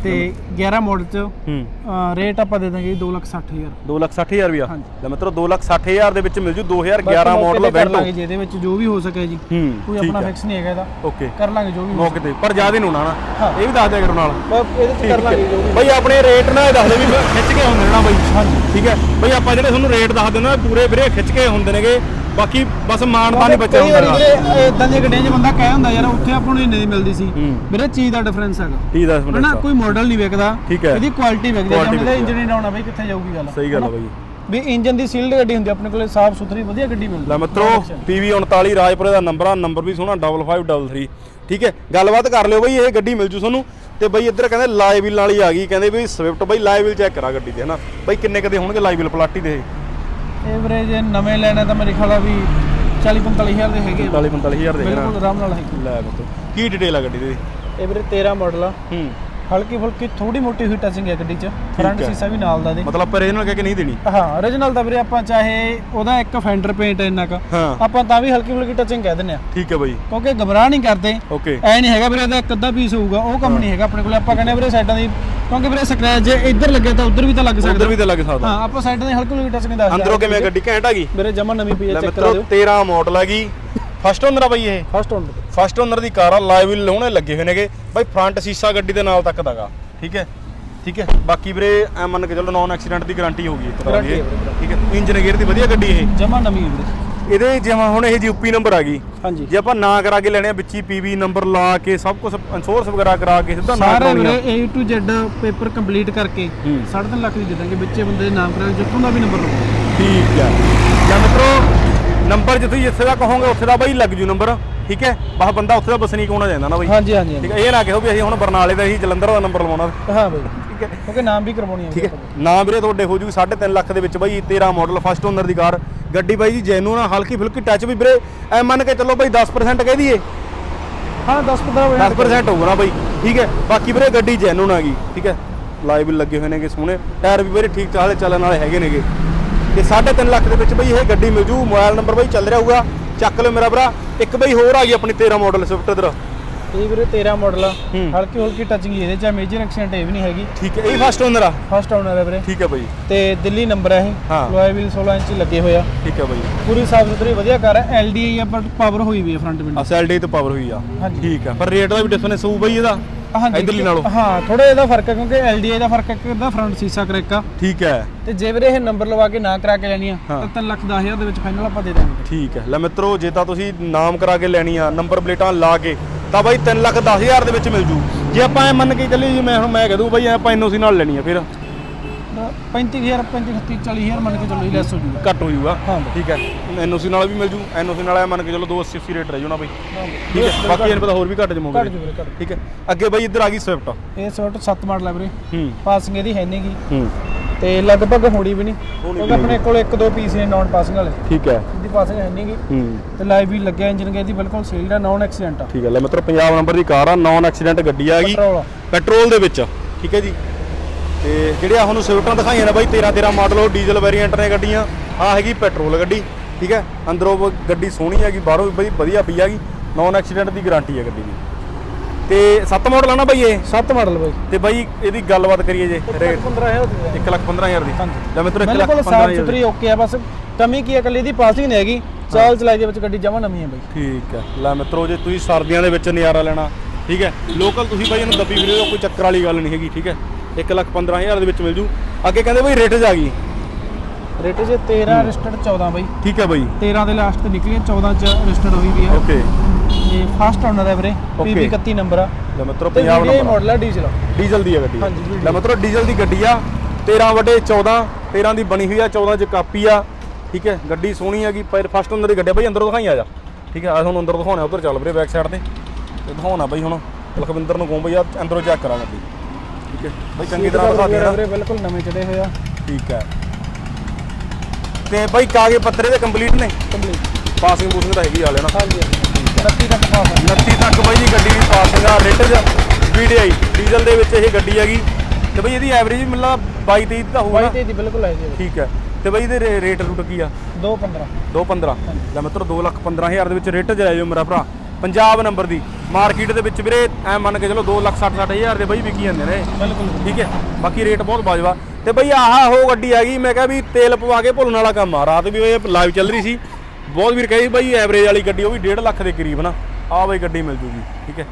ਤੇ 11 ਮਾਡਲ ਚ ਹੂੰ ਰੇਟ ਆਪਾਂ ਦੇ ਦਾਂਗੇ 260000 260000 ਰੁਪਿਆ। ਲੈ ਮਿੱਤਰੋ 260000 ਦੇ ਵਿੱਚ ਮਿਲ ਜੂ 2011 ਬਾਕੀ ਮੌਕੇ ਮਾਡਲ ਲਾਂਗੇ ਜਿਹਦੇ ਵਿੱਚ ਜੋ ਵੀ ਹੋ ਸਕੇ ਜੀ। ਕੋਈ ਆਪਣਾ ਫਿਕਸ ਨਹੀਂ ਹੈਗਾ ਇਹਦਾ। ਓਕੇ। ਕਰ ਲਾਂਗੇ ਜੋ ਵੀ ਮੌਕੇ ਤੇ ਪਰ ਜ਼ਿਆਦਾ ਨਹੀਂ ਹੋਣਾ ਨਾ। ਇਹ ਵੀ ਦੱਸ ਦਿਆ ਕਰੋ ਨਾਲ। ਇਹਦੇ ਚ ਕਰ ਲਾਂਗੇ ਜੋ ਵੀ ਬਈ ਆਪਣੇ ਰੇਟ ਨਾ ਦੱਸ ਦੇ ਵੀ ਖਿੱਚ ਕੇ ਹੁੰਦੇ ਨੇ ਨਾ ਬਈ। ਹਾਂਜੀ। ਠੀਕ ਹੈ। ਬਈ ਆਪਾਂ ਜਿਹੜੇ ਤੁਹਾਨੂੰ ਰੇਟ ਦੱਸ ਦਿੰਦੇ ਨਾ ਪੂਰੇ ਵੀਰੇ ਖਿੱਚ ਕੇ ਹੁੰਦੇ ਨੇਗੇ। ਬਾਕੀ ਬਸ ਮਾਨਤਾ ਨਹੀਂ ਬੱਚਾ ਕਈ ਵਾਰੀ ਹੁੰਦਾ। ਵੀਰੇ ਇਦਾਂ ਦੀਆਂ ਗੱਡੀਆਂ 'ਚ ਬੰਦਾ ਕਹਿ ਹੁੰਦਾ ਯਾਰ ਉੱਥੇ ਆਪਾਂ ਨੂੰ ਇੰਨੇ ਦੀ ਮਿਲਦੀ ਸੀ। ਵੀਰੇ ਚੀਜ਼ ਦਾ ਡਿਫਰੈਂਸ ਹੈਗਾ। ਠੀਕ ਦੱਸ ਹਨਾ ਮਿੰਟ ਕੋਈ ਮਾਡਲ ਨਹੀਂ ਵਿਕਦਾ ਠੀਕ ਹੈ। ਇਹਦੀ ਕੁਆਲਿਟੀ ਵਿਕਦੀ ਹੈ Quality ਇਹਦਾ ਵਿਕਦੀ ਇੰਜਨ ਹੀ ਬਈ ਕਿੱਥੇ ਜਾਊਗੀ ਗੱਲ? ਸਹੀ ਗੱਲ ਆ ਬਈ। ਵੀ ਇੰਜਨ ਦੀ ਸੀਲਡ ਗੱਡੀ ਹੁੰਦੀ ਆਪਣੇ ਕੋਲੇ ਸਾਫ਼ ਸੁਥਰੀ ਵਧੀਆ ਗੱਡੀ ਮਿਲਦੀ। ਲੈ ਮਿੱਤਰੋ PV39 ਰਾਜਪੁਰੇ ਦਾ ਨੰਬਰ ਆ ਨੰਬਰ ਵੀ ਸੋਹਣਾ 5533 ਠੀਕ ਹੈ ਗੱਲਬਾਤ ਕਰ ਲਿਓ ਬਈ ਇਹ ਗੱਡੀ ਮਿਲ ਜੂ ਤੁਹਾਨੂੰ। ਤੇ ਬਈ ਇੱਧਰ ਕਹਿੰਦੇ ਲਾਈਵ ਵੀਲ ਆ ਗਈ ਕਹਿੰਦੇ ਵੀ ਸਵਿਫਟ ਬਈ ਲਾਈਵ ਚੈੱਕ ਕਰਾ ਗੱਡੀ ਦੇ ਹਨਾ। ਬਈ ਕਿੰਨੇ ਕਦੇ ਹੋਣਗੇ ਲਾਈਵ ਪਲਾਟੀ ਦੇ? ਇਹ ਵੀਰੇ ਜੇ ਨਵੇਂ ਲੈਣੇ ਤਾਂ ਮੇਰੇ ਖਿਆਲ ਆ ਵੀ 40 45000 ਦੇ ਹੈਗੇ ਆ। 45 45000 ਦੇ ਬਿਲਕੁਲ ਆਰਾਮ ਨਾਲ ਹੈਗੇ। ਲੈ ਮਿੱਤਰੋ ਕੀ ਡਿਟੇਲ ਆ ਗੱਡੀ ਦੀ? ਇਹ ਵੀਰੇ 13 ਮਾਡਲ ਆ। ਹੂੰ। ਹਲਕੀ ਫੁਲਕੀ ਥੋੜੀ ਮੋਟੀ ਹੋਈ ਟਚਿੰਗ ਹੈ ਗੱਡੀ 'ਚ। ਫਰੰਟ ਹੈ। ਸੀਸਾ ਵੀ ਨਾਲ ਦਾ ਦੇ। ਮਤਲਬ ਪਰ ਇਹਨਾਂ ਕਹਿ ਕੇ ਨਹੀਂ ਦੇਣੀ? ਹਾਂ origignal ਦਾ ਵੀਰੇ ਆਪਾਂ ਚਾਹੇ ਉਹਦਾ ਇੱਕ ਫੈਂਡਰ ਪੇਂਟ ਇੰਨਾ ਕ। ਹਾਂ। ਆਪਾਂ ਤਾਂ ਵੀ ਹਲਕੀ ਫੁਲਕੀ ਟਚਿੰਗ ਕਹਿ ਦਿੰਦੇ ਆ ਠੀਕ ਹੈ ਬਈ। ਕਿਉਂਕਿ ਘਬਰਾ ਨਹੀਂ ਕਰਦੇ। ਓਕੇ ਐ ਨਹੀਂ ਹੈਗਾ ਵੀਰੇ ਇਹਦਾ ਇੱਕ ਅੱਧਾ ਪੀਸ ਹੋਊਗਾ ਉਹ ਕੰਮ ਨਹੀਂ ਹੈਗਾ ਆਪਣੇ ਕੋਲ। ਆਪਾਂ ਕਹਿੰਦੇ ਆ ਵੀਰੇ ਸਾਈਡਾਂ ਦੀ ਕਿਉਂਕਿ ਵੀਰੇ ਸਕ੍ਰੈਚ ਜੇ ਇੱਧਰ ਲੱਗੇ ਤਾਂ ਉੱਧਰ ਵੀ ਤਾਂ ਲੱਗ ਉਧਰ ਸਕਦਾ ਵੀ ਤਾਂ ਲੱਗ ਸਕਦਾ। ਹਾਂ ਆਪਾਂ ਸਾਈਡਾਂ ਦੀ ਹਲਕੀ ਫੁਲਕੀ ਟਚਿੰਗ ਦੱਸ ਅੰਦਰੋਂ ਕਿਵੇਂ ਗੱਡੀ ਘੈਂਟ ਆ ਗਈ? ਵੀਰੇ ਜਮਾ ਨਵੀਂ ਪਈ ਹੈ ਚੈੱਕ ਕਰਾ ਮਿੱਤਰੋ ਦਿਓ। 13 ਮਾਡਲ ਹੈਗੀ ਫਸਟ ਓਨਰ ਆ ਬਈ ਇਹ। ਫਸਟ ਓਨਰ ਫਸਟ ਓਨਰ ਦੀ ਕਾਰ ਆ ਲਾਈਵ ਵੀਲ ਲਾਉਣੇ ਲੱਗੇ ਹੋਏ ਨੇਗੇ। ਬਾਈ ਫਰੰਟ ਸ਼ੀਸ਼ਾ ਗੱਡੀ ਦੇ ਨਾਲ ਤੱਕ ਦਾਗਾ ਠੀਕ ਹੈ? ਠੀਕ ਹੈ? ਬਾਕੀ ਵੀਰੇ ਐ ਮੰਨ ਕੇ ਚੱਲੋ ਨੌਨ ਐਕਸੀਡੈਂਟ ਦੀ ਗਾਰੰਟੀ ਹੋਊਗੀ ਇੱਕ ਤਰ੍ਹਾਂ ਦੀ ਠੀਕ ਹੈ? ਇੰਜਨ ਗੇਅਰ ਦੀ ਵਧੀਆ ਗੱਡੀ ਇਹ। ਜਮਾ ਨਵੀਂ ਹੈ ਵੀਰੇ। ਇਹਦੇ ਜਿਵੇਂ ਹੁਣ ਇਹ ਯੂਪੀ ਨੰਬਰ ਆ ਗਈ। ਹਾਂਜੀ। ਜੇ ਆਪਾਂ ਨਾ ਕਰਾ ਕੇ ਲੈਣੇ ਆ ਵਿੱਚ ਹੀ ਪੀਵੀ ਨੰਬਰ ਲਾ ਕੇ ਸਭ ਕੁਝ ਇੰਸ਼ੋਰੈਂਸ ਵਗੈਰਾ ਕਰਾ ਕੇ ਸਿੱਧਾ ਨਾ ਸਾਰੇ ਆ। ਵੀਰੇ A to Z paper complete ਕਰਕੇ ਹੂੰ। 3.5 ਲੱਖ ਦੀ ਦੇ ਦਾਂਗੇ ਵਿੱਚੇ ਬੰਦੇ ਦੇ ਨਾਮ ਕਰਾ ਜਿੱਥੋਂ ਦਾ ਵੀ ਨੰਬਰ ਲਓ। ਠੀਕ ਹੈ। ਜਾਂ ਮਿੱਤਰੋ ਨੰਬਰ ਜਿੱਥੇ ਜਿੱਥੇ ਦਾ ਕਹੋਗੇ ਉੱਥੇ ਦਾ ਬਾਈ ਲੱਗ ਜੂ ਨੰਬਰ ਠੀਕ ਹੈ? ਬਸ ਬੰਦਾ ਉੱਥੇ ਦਾ ਵਸਨੀਕ ਹੋਣਾ ਚਾਹੀਦਾ ਨਾ ਬਾਈ। ਹਾਂਜੀ ਹਾਂਜੀ ਠੀਕ ਹੈ ਇਹ ਨਾ ਕਹੋ ਵੀ ਅਸੀਂ ਹੁਣ ਬਰਨਾਲੇ ਦਾ ਹੀ ਜਲੰਧਰ ਦਾ ਨੰਬਰ ਲਵਾਉਣਾ। ਹਾਂ ਬਈ। ਠੀਕ ਹੈ? ਕਿਉਂਕਿ ਨਾਮ ਵੀ ਕਰਵਾਉਣੀ ਹੈ ਠੀਕ ਹੈ? ਨਾ ਵੀਰੇ ਤੁਹਾਡੇ ਹੋ ਜੂ 3.5 ਲੱਖ ਦੇ ਵਿੱਚ ਬਾਈ 13 ਮਾਡਲ ਫਸਟ ਓਨਰ ਦੀ ਕਾਰ। ਗੱਡੀ ਬਾਈ ਜੀ ਜੈਨੂਨ ਆ ਹਲਕੀ ਫੁਲਕੀ ਟੱਚ ਵੀ ਵੀਰੇ ਐ ਮੰਨ ਕੇ ਚੱਲੋ ਬਾਈ 10% ਕਹਿ ਦਈਏ। ਹਾਂ 10 15 ਵਜੇ 10% ਹੋਊਗਾ ਨਾ ਬਾਈ। ਠੀਕ ਹੈ? ਬਾਕੀ ਵੀਰੇ ਗੱਡੀ ਜੈਨੂਨ ਆ ਗਈ ਠੀਕ ਹੈ? ਲਾਈਵ ਲੱਗੇ ਹੋਏ ਨੇਗੇ ਸੋਹਣੇ। ਟਾਇਰ ਵੀ ਵੀਰੇ ਠੀਕ ਠਾਕ ਚੱਲਣ ਵਾਲੇ ਹੈਗੇ ਨੇਗੇ। ਤੇ 3.5 ਲੱਖ ਦੇ ਵਿੱਚ ਬਈ ਇਹ ਗੱਡੀ ਮਿਲ ਜੂ। ਮੋਬਾਈਲ ਨੰਬਰ ਬਈ ਚੱਲ ਰਿਹਾ ਹੋਊਗਾ। ਚੱਕ ਲਓ ਮੇਰਾ ਭਰਾ। ਇੱਕ ਬਈ ਹੋਰ ਆ ਗਈ ਆਪਣੀ 13 ਮਾਡਲ ਸਵਿਫਟ ਇਧਰ। ਇਹ ਵੀਰੇ 13 ਮਾਡਲ। ਹਲਕੀ ਹਲਕੀ ਟੱਚਿੰਗ ਇਹਦੇ ਚ ਮੇਜਰ ਐਕਸੀਡੈਂਟ ਇਹ ਵੀ ਨਹੀਂ ਹੈਗੀ। ਠੀਕ ਹੈ ਇਹ ਫਸਟ ਓਨਰ ਆ। ਫਸਟ ਓਨਰ ਹੈ ਵੀਰੇ। ਠੀਕ ਹੈ ਬਾਈ। ਤੇ ਦਿੱਲੀ ਨੰਬਰ ਹੈ ਇਹ। ਲੋਏ ਵੀਲ 16 ਇੰਚ ਲੱਗੇ ਹੋਏ ਆ। ਠੀਕ ਹੈ ਬਾਈ। ਪੂਰੀ ਸਾਫ਼ ਸੁਥਰੀ ਵਧੀਆ ਕਾਰ ਹੈ ਐਲਡੀਆਈ ਆ ਬਟ ਪਾਵਰ ਹੋਈ ਵੀ ਹੈ ਫਰੰਟ ਵਿੰਡੋ ਅਸੈਲਡੀ ਤੇ ਪਾਵਰ ਹੋਈ ਆ। ਠੀਕ ਹੈ ਪਰ ਰੇਟ ਦਾ ਵੀ ਡਿਫਰੈਂਸ ਹੋਊ ਬਈ ਇਹਦਾ। ਹਾਂਜੀ ਇਧਰਲੀ ਨਾਲੋਂ। ਹਾਂ ਥੋੜਾ ਇਹਦਾ ਫ਼ਰਕ ਹੈ ਕਿਉਂਕਿ ਐਲਡੀਆਈ ਦਾ ਫ਼ਰਕ ਹੈ ਕਿ ਇਹਦਾ ਫਰੰਟ ਸੀਸਾ ਕਰੈਕ ਆ। ਠੀਕ ਹੈ। ਤੇ ਜੇ ਵੀਰੇ ਇਹ ਨੰਬਰ ਲਵਾ ਕੇ ਨਾ ਕਰਾ ਕੇ ਲੈਣੀ ਆ। ਤਾਂ 3 ਲੱਖ 10000 ਦੇ ਵਿੱਚ ਫਾਈਨਲ ਆਪਾਂ ਦੇ ਦਾਂਗੇ ਠੀਕ ਹੈ। ਲੈ ਮਿੱਤਰੋ ਜੇ ਤਾਂ ਤੁਸੀਂ ਨਾਮ ਕਰਾ ਕੇ ਲੈਣੀ ਆ ਨੰਬਰ ਪਲੇਟਾਂ ਲਾ ਕੇ ਤਾਂ ਬਾਈ 3 ਲੱਖ 10 ਹਜ਼ਾਰ ਦੇ ਵਿੱਚ ਮਿਲ ਜੂ। ਜੇ ਆਪਾਂ ਐ ਮੰਨ ਕੇ ਚੱਲੀ ਜੀ ਮੈਂ ਹੁਣ ਮੈਂ ਕਹਿ ਦੂੰ ਬਾਈ ਆਪਾਂ ਐਨਓਸੀ ਨਾਲ ਲੈਣੀ ਆ ਫਿਰ। 35000 35 30 40000 ਮੰਨ ਕੇ ਚੱਲੋ ਜੀ ਲੈਸ ਹੋ ਜੂਗਾ। ਘੱਟ ਹੋ ਜਾਊਗਾ ਹਾਂ। ਠੀਕ ਹੈ। ਐਨਓਸੀ ਨਾਲ ਵੀ ਮਿਲ ਜੂ ਐਨਓਸੀ ਨਾਲ ਐ ਮੰਨ ਕੇ ਚਲੋ 280 80 ਰੇਟ ਰਹਿ ਜਾਣਾ ਬਾਈ। ਠੀਕ ਹੈ। ਬਾਕੀ ਇਹਨਾਂ ਪਤਾ ਹੋਰ ਵੀ ਘੱਟ ਘੱਟ ਜਮੋਗੇ ਜੂ। ਵੀਰੇ ਘੱਟ। ਠੀਕ ਹੈ। ਅੱਗੇ ਬਾਈ ਇੱਧਰ ਆ ਗਈ ਸਵਿਫਟ ਇਹ ਸੋਟ 7 ਮਾਡਲ ਹੈ ਵੀਰੇ। ਹੂੰ। ਪਾਸਿੰਗ ਇਹਦੀ ਹੈ ਨਹੀਂਗੀ ਹੂੰ। ਤੇ ਲਗਭਗ ਹੋਣੀ ਵੀ ਨਹੀਂ ਹੋਣੀ ਕਿਉਂਕਿ ਆਪਣੇ ਕੋਲ ਇੱਕ ਦੋ ਪੀਸ ਨੇ ਨਾਨ ਪਾਸਿੰਗ ਵਾਲੇ। ਠੀਕ ਹੈ। ਇਹਦੀ ਪਾਸਿੰਗ ਹੈ ਨਹੀਂਗੀ ਹੂੰ। ਤੇ ਲਾਈਵ ਵੀ ਲੱਗਿਆ ਇੰਜਨ ਇਹਦੀ ਬਿਲਕੁਲ ਸੇਲ ਦਾ ਨਾਨ ਐਕਸੀਡੈਂਟ ਆ। ਠੀਕ ਹੈ। ਲੈ ਮਿੱਤਰੋ ਪੰਜਾਬ ਨੰਬਰ ਦੀ ਕਾਰ ਆ ਨਾਨ ਐਕਸੀਡੈਂਟ ਗੱਡੀ ਆ ਗਈ। ਪੈਟਰੋਲ ਆ। ਪੈਟਰੋਲ ਦੇ ਵਿੱਚ। ਠੀਕ ਹੈ ਜੀ। ਤੇ ਜਿਹੜੇ ਆ ਤੁਹਾਨੂੰ ਸਵਿਫਟਾਂ ਦਿਖਾਈਆਂ ਨੇ ਬਾਈ 13 13 ਮਾਡਲ ਉਹ ਡੀਜ਼ਲ ਵੇਰੀਐਂਟ ਨੇ ਗੱਡੀਆਂ। ਆ ਹੈਗੀ ਪੈਟਰੋਲ ਗੱਡੀ ਠੀਕ ਹੈ? ਅੰਦਰੋਂ ਗੱਡੀ ਸੋਹਣੀ ਹੈਗੀ ਬਾਹਰੋਂ ਵੀ ਵਧੀਆ ਪਈ ਹੈਗੀ। ਨਾਨ ਐਕਸੀਡੈਂਟ ਦੀ ਗਾਰੰਟੀ ਹੈ ਗੱਡੀ ਦੀ। ਤੇ 7 ਮਾਡਲ ਆ ਨਾ ਬਾਈ ਇਹ? 7 ਮਾਡਲ ਬਾਈ। ਤੇ ਬਾਈ ਇਹਦੀ ਗੱਲਬਾਤ ਕਰੀਏ ਜੇ ਰੇਟ 15000 ਦੇ 1 ਲੱਖ 15000 ਦੀ। ਹਾਂਜੀ। ਲੈ ਮਿੱਤਰੋ 1 ਲੱਖ ਬਿਲਕੁਲ 15000 ਸਾਫ਼ ਦੀ ਸੁਥਰੀ ਓਕੇ ਆ ਬਸ ਕਮੀ ਕੀ ਹੈ ਕੱਲੀ ਦੀ ਪਾਸਿੰਗ ਨਹੀਂ ਹੈਗੀ। ਚਾਲ ਚਲਾਈ ਦੇ ਵਿੱਚ ਗੱਡੀ ਜਮਾ ਨਵੀਂ ਹੈ ਬਾਈ। ਠੀਕ ਹੈ। ਲੈ ਮਿੱਤਰੋ ਜੇ ਤੁਸੀਂ ਸਰਦੀਆਂ ਦੇ ਵਿੱਚ ਨਜ਼ਾਰਾ ਲੈਣਾ ਠੀਕ ਹੈ? ਲੋਕਲ ਤੁਸੀਂ ਬਾਈ ਇਹਨੂੰ ਦੱਬੀ ਵੀਰੇ ਕੋਈ ਚੱਕਰ ਵਾਲੀ ਗੱਲ ਨਹੀਂ ਹੈਗੀ ਠੀਕ ਹੈ? 1 ਲੱਖ 15000 ਦੇ ਵਿੱਚ ਮਿਲ ਜੂ। ਅੱਗੇ ਕਹਿੰਦੇ ਬਾਈ ਰੇਟ ਆ ਗਈ। ਰੇਟ ਜੇ 13 ਰਜਿਸਟਰਡ 14 ਬਾਈ। ਠੀਕ ਹੈ ਬਾਈ। 13 ਦੇ ਲਾਸਟ ਤੇ ਨਿਕਲੀ ਹੈ, 14 ਚ ਰਜਿਸਟਰਡ ਹੋਈ ਵੀ ਹੈ ਓਕੇ ਇਹ ਫਸਟ ਓਨਰ ਹੈ ਵੀਰੇ Okay. PB 31 ਨੰਬਰ ਆ। ਲੈ ਮਿੱਤਰੋ ਤੇ ਪੰਜਾਬ ਨੰਬਰ ਮਾਡਲ ਆ ਡੀਜ਼ਲ ਡੀਜ਼ਲ ਦੀ ਹੈ ਗੱਡੀ। ਲੈ ਮਿੱਤਰੋ ਡੀਜ਼ਲ ਦੀ ਗੱਡੀ ਆ। 13 ਵਡੇ 14 13 ਦੀ ਬਣੀ ਹੋਈ ਆ 14 ਚ ਕਾਪੀ ਆ। ਠੀਕ ਹੈ ਗੱਡੀ ਸੋਹਣੀ ਹੈਗੀ ਪਰ ਫਸਟ ਓਨਰ ਦੀ ਗੱਡੀ ਆ। ਬਾਈ ਅੰਦਰੋਂ ਦਿਖਾਈ ਆ ਜਾ। ਠੀਕ ਹੈ ਆ ਤੁਹਾਨੂੰ ਅੰਦਰ ਦਿਖਾਉਣਾ ਉਧਰ ਚੱਲ ਵੀਰੇ ਬੈਕ ਸਾਈਡ ਤੇ। ਤੇ ਦਿਖਾਉਣਾ ਬਾਈ ਹੁਣ। ਲਖਵਿੰਦਰ ਨੂੰ ਕਹੂੰ ਬਈ ਆ ਅੰਦਰੋਂ ਚੈੱਕ ਕਰਾ ਗੱਡੀ। ਬਾਈ ਚੰਗੀ ਤਰ੍ਹਾਂ ਦਿਖਾ ਦੇਣਾ ਵੀਰੇ ਬਿਲਕੁਲ ਨਵੇਂ ਚੜੇ ਹੋਏ ਆ। ਠੀਕ ਹੈ। ਤੇ ਬਾਈ ਕਾਗਜ਼ ਪੱਤਰੇ ਦੇ ਕੰਪਲੀਟ ਨੇ? ਕੰਪਲੀਟ ਪਾਸਿੰਗ ਪੂਸਿੰਗ ਤਾਂ ਹੈਗੀ ਹਾਲੇ ਨਾ। ਹਾਂਜੀ 29 ਤੱਕ ਪਾਸ ਆ। 29 ਤੱਕ ਬਾਈ ਜੀ ਗੱਡੀ ਦੀ ਪਾਸਿੰਗ ਆ ਰੇਟਜ ਵੀਡੀਆਈ ਡੀਜ਼ਲ ਦੇ ਵਿੱਚ ਇਹ ਗੱਡੀ ਹੈਗੀ। ਤੇ ਬਾਈ ਇਹਦੀ ਐਵਰੇਜ ਮਿਲਦਾ 22 23 ਤਾਂ ਹੋਊਗਾ ਬਾਈ ਨਾ? ਤੇ ਦੀ ਬਿਲਕੁਲ ਹੈ ਜੀ ਠੀਕ ਹੈ। ਤੇ ਬਾਈ ਇਹਦੇ ਰੇਟ ਰੂਟ ਕੀ ਆ? 215 215 ਲੈ ਮਿੱਤਰੋ 2 ਲੱਖ 15000 ਦੇ ਵਿੱਚ ਰੇਟ ਜਾਇਓ ਮੇਰਾ ਭਰਾ। ਪੰਜਾਬ ਨੰਬਰ ਦੀ। ਮਾਰਕੀਟ ਦੇ ਵਿੱਚ ਵੀਰੇ ਐ ਮੰਨ ਕੇ ਚਲੋ 2 ਲੱਖ 60 60000 ਦੇ ਬਾਈ ਵਿਕੀ ਜਾਂਦੇ ਨੇ। ਬਿਲਕੁਲ ਠੀਕ ਹੈ? ਬਾਕੀ ਰੇਟ ਬਹੁਤ ਬਾਜਵਾ ਤੇ ਬਈ ਆਹ ਉਹ ਗੱਡੀ ਆ ਗਈ ਮੈਂ ਕਿਹਾ ਵੀ ਤੇਲ ਪਵਾ ਕੇ ਭੁੱਲਣ ਵਾਲਾ ਕੰਮ ਆ। ਰਾਤ ਵੀ ਇਹ ਲਾਈਵ ਚੱਲ ਰਹੀ ਸੀ। ਬਹੁਤ ਵੀਰ ਕਹੀ ਬਈ ਐਵਰੇਜ ਵਾਲੀ ਗੱਡੀ ਉਹ ਵੀ 1.5 ਲੱਖ ਦੇ ਕਰੀਬ ਨਾ। ਆਹ ਬਈ ਗੱਡੀ ਮਿਲ ਜੂਗੀ ਠੀਕ ਹੈ?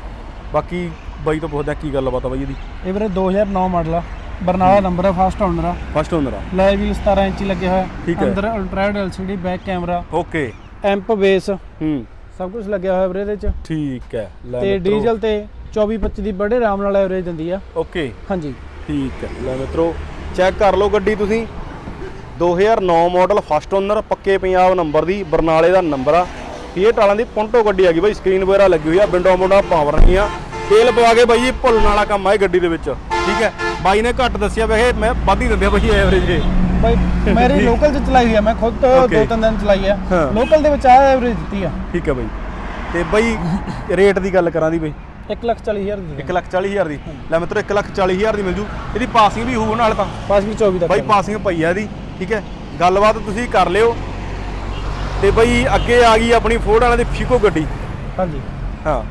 ਬਾਕੀ ਬਾਈ ਤੋਂ ਪੁੱਛਦਾ ਕੀ ਗੱਲ ਬਾਤ ਆ ਬਾਈ ਇਹਦੀ। ਇਹ ਵੀਰੇ 2009 ਮਾਡਲ ਆ। ਬਰਨਾਲਾ ਨੰਬਰ ਆ ਫਸਟ ਓਨਰ ਆ। ਫਸਟ ਓਨਰ ਆ। ਲਾਈਵ ਵੀ 17 ਇੰਚੀ ਲੱਗਿਆ ਹੋਇਆ। ਅੰਦਰ Android LCD back camera okay amp bass ਹੂੰ। ਸਭ ਕੁਝ ਲੱਗਿਆ ਹੋਇਆ ਵੀਰੇ ਇਹਦੇ ਚ। ਠੀਕ ਹੈ ਲੈ ਤੇ ਮਿੱਤਰੋ। ਡੀਜ਼ਲ ਤੇ 24 25 ਦੀ ਬੜੇ ਆਰਾਮ ਨਾਲ ਐਵਰੇਜ ਦਿੰਦੀ ਆ। ਓਕੇ। ਹਾਂਜੀ। ਠੀਕ ਹੈ ਲੈ ਮਿੱਤਰੋ ਚੈੱਕ ਕਰ ਲਓ ਗੱਡੀ ਤੁਸੀਂ। 2009 ਮਾਡਲ ਫਸਟ ਓਨਰ ਪੱਕੇ ਪੰਜਾਬ ਨੰਬਰ ਦੀ ਬਰਨਾਲੇ ਦਾ ਨੰਬਰ ਆ। ਇਹ ਟਾਲਾਂ ਦੀ ਪੁੰਟੋ ਗੱਡੀ ਹੈਗੀ ਬਾਈ ਸਕਰੀਨ ਵਗੈਰਾ ਲੱਗੀ ਹੋਈ ਆ ਵਿੰਡੋ ਮੁੰਡਾ ਪਾਵਰ ਨਹੀਂ ਆ। ਤੇਲ ਪਵਾ ਕੇ ਬਾਈ ਭੁੱਲਣ ਵਾਲਾ ਕੰਮ ਆ ਇਹ ਗੱਡੀ ਦੇ ਵਿੱਚ। ਠੀਕ ਹੈ ਬਾਈ ਨੇ ਘੱਟ ਦੱਸਿਆ ਵੈਸੇ ਮੈਂ ਵੱਧ ਹੀ ਦਿੰਦੇ ਆ ਬਾਈ ਐਵਰੇਜ ਇਹ। ਬਾਈ ਮੇਰੀ ਲੋਕਲ ਚ ਚਲਾਈ ਹੋਈ ਆ ਮੈਂ ਖੁਦ. ਦੋ ਤਿੰਨ ਦਿਨ ਚਲਾਈ ਆ। ਹਾਂ। ਲੋਕਲ ਦੇ ਵਿੱਚ ਆ ਐਵਰੇਜ ਦਿੱਤੀ ਆ। ਠੀਕ ਹੈ ਬਾਈ। ਤੇ ਬਾਈ ਰੇਟ ਦੀ ਗੱਲ ਕਰਾਂ ਦੀ ਬਾਈ। 1 ਲੱਖ 40 ਹਜ਼ਾਰ ਦੀ 1 ਲੱਖ 40 ਹਜ਼ਾਰ ਦੀ। ਲੈ ਮਿੱਤਰੋ 1 ਲੱਖ 40 ਹਜ਼ਾਰ ਦੀ ਮਿਲ ਜੂ। ਇਹਦੀ ਪਾਸਿੰਗ ਵੀ ਹੋਊ ਨਾਲ ਤਾਂ। ਪਾਸ ਵੀ 24 ਤੱਕ ਬਾਈ ਪਾਸਿੰਗ ਪਈ ਆ ਇਹਦੀ। ਠੀਕ ਹੈ। ਗੱਲਬਾਤ ਤੁਸੀਂ ਕਰ ਲਿਓ। ਤੇ ਬਾਈ ਅੱਗੇ ਆ ਗਈ ਆਪਣੀ ਫੋਰਡ ਵਾਲਿਆਂ ਦੀ ਫੀਕੋ ਗੱਡੀ। ਹਾਂਜੀ। ਹਾਂ।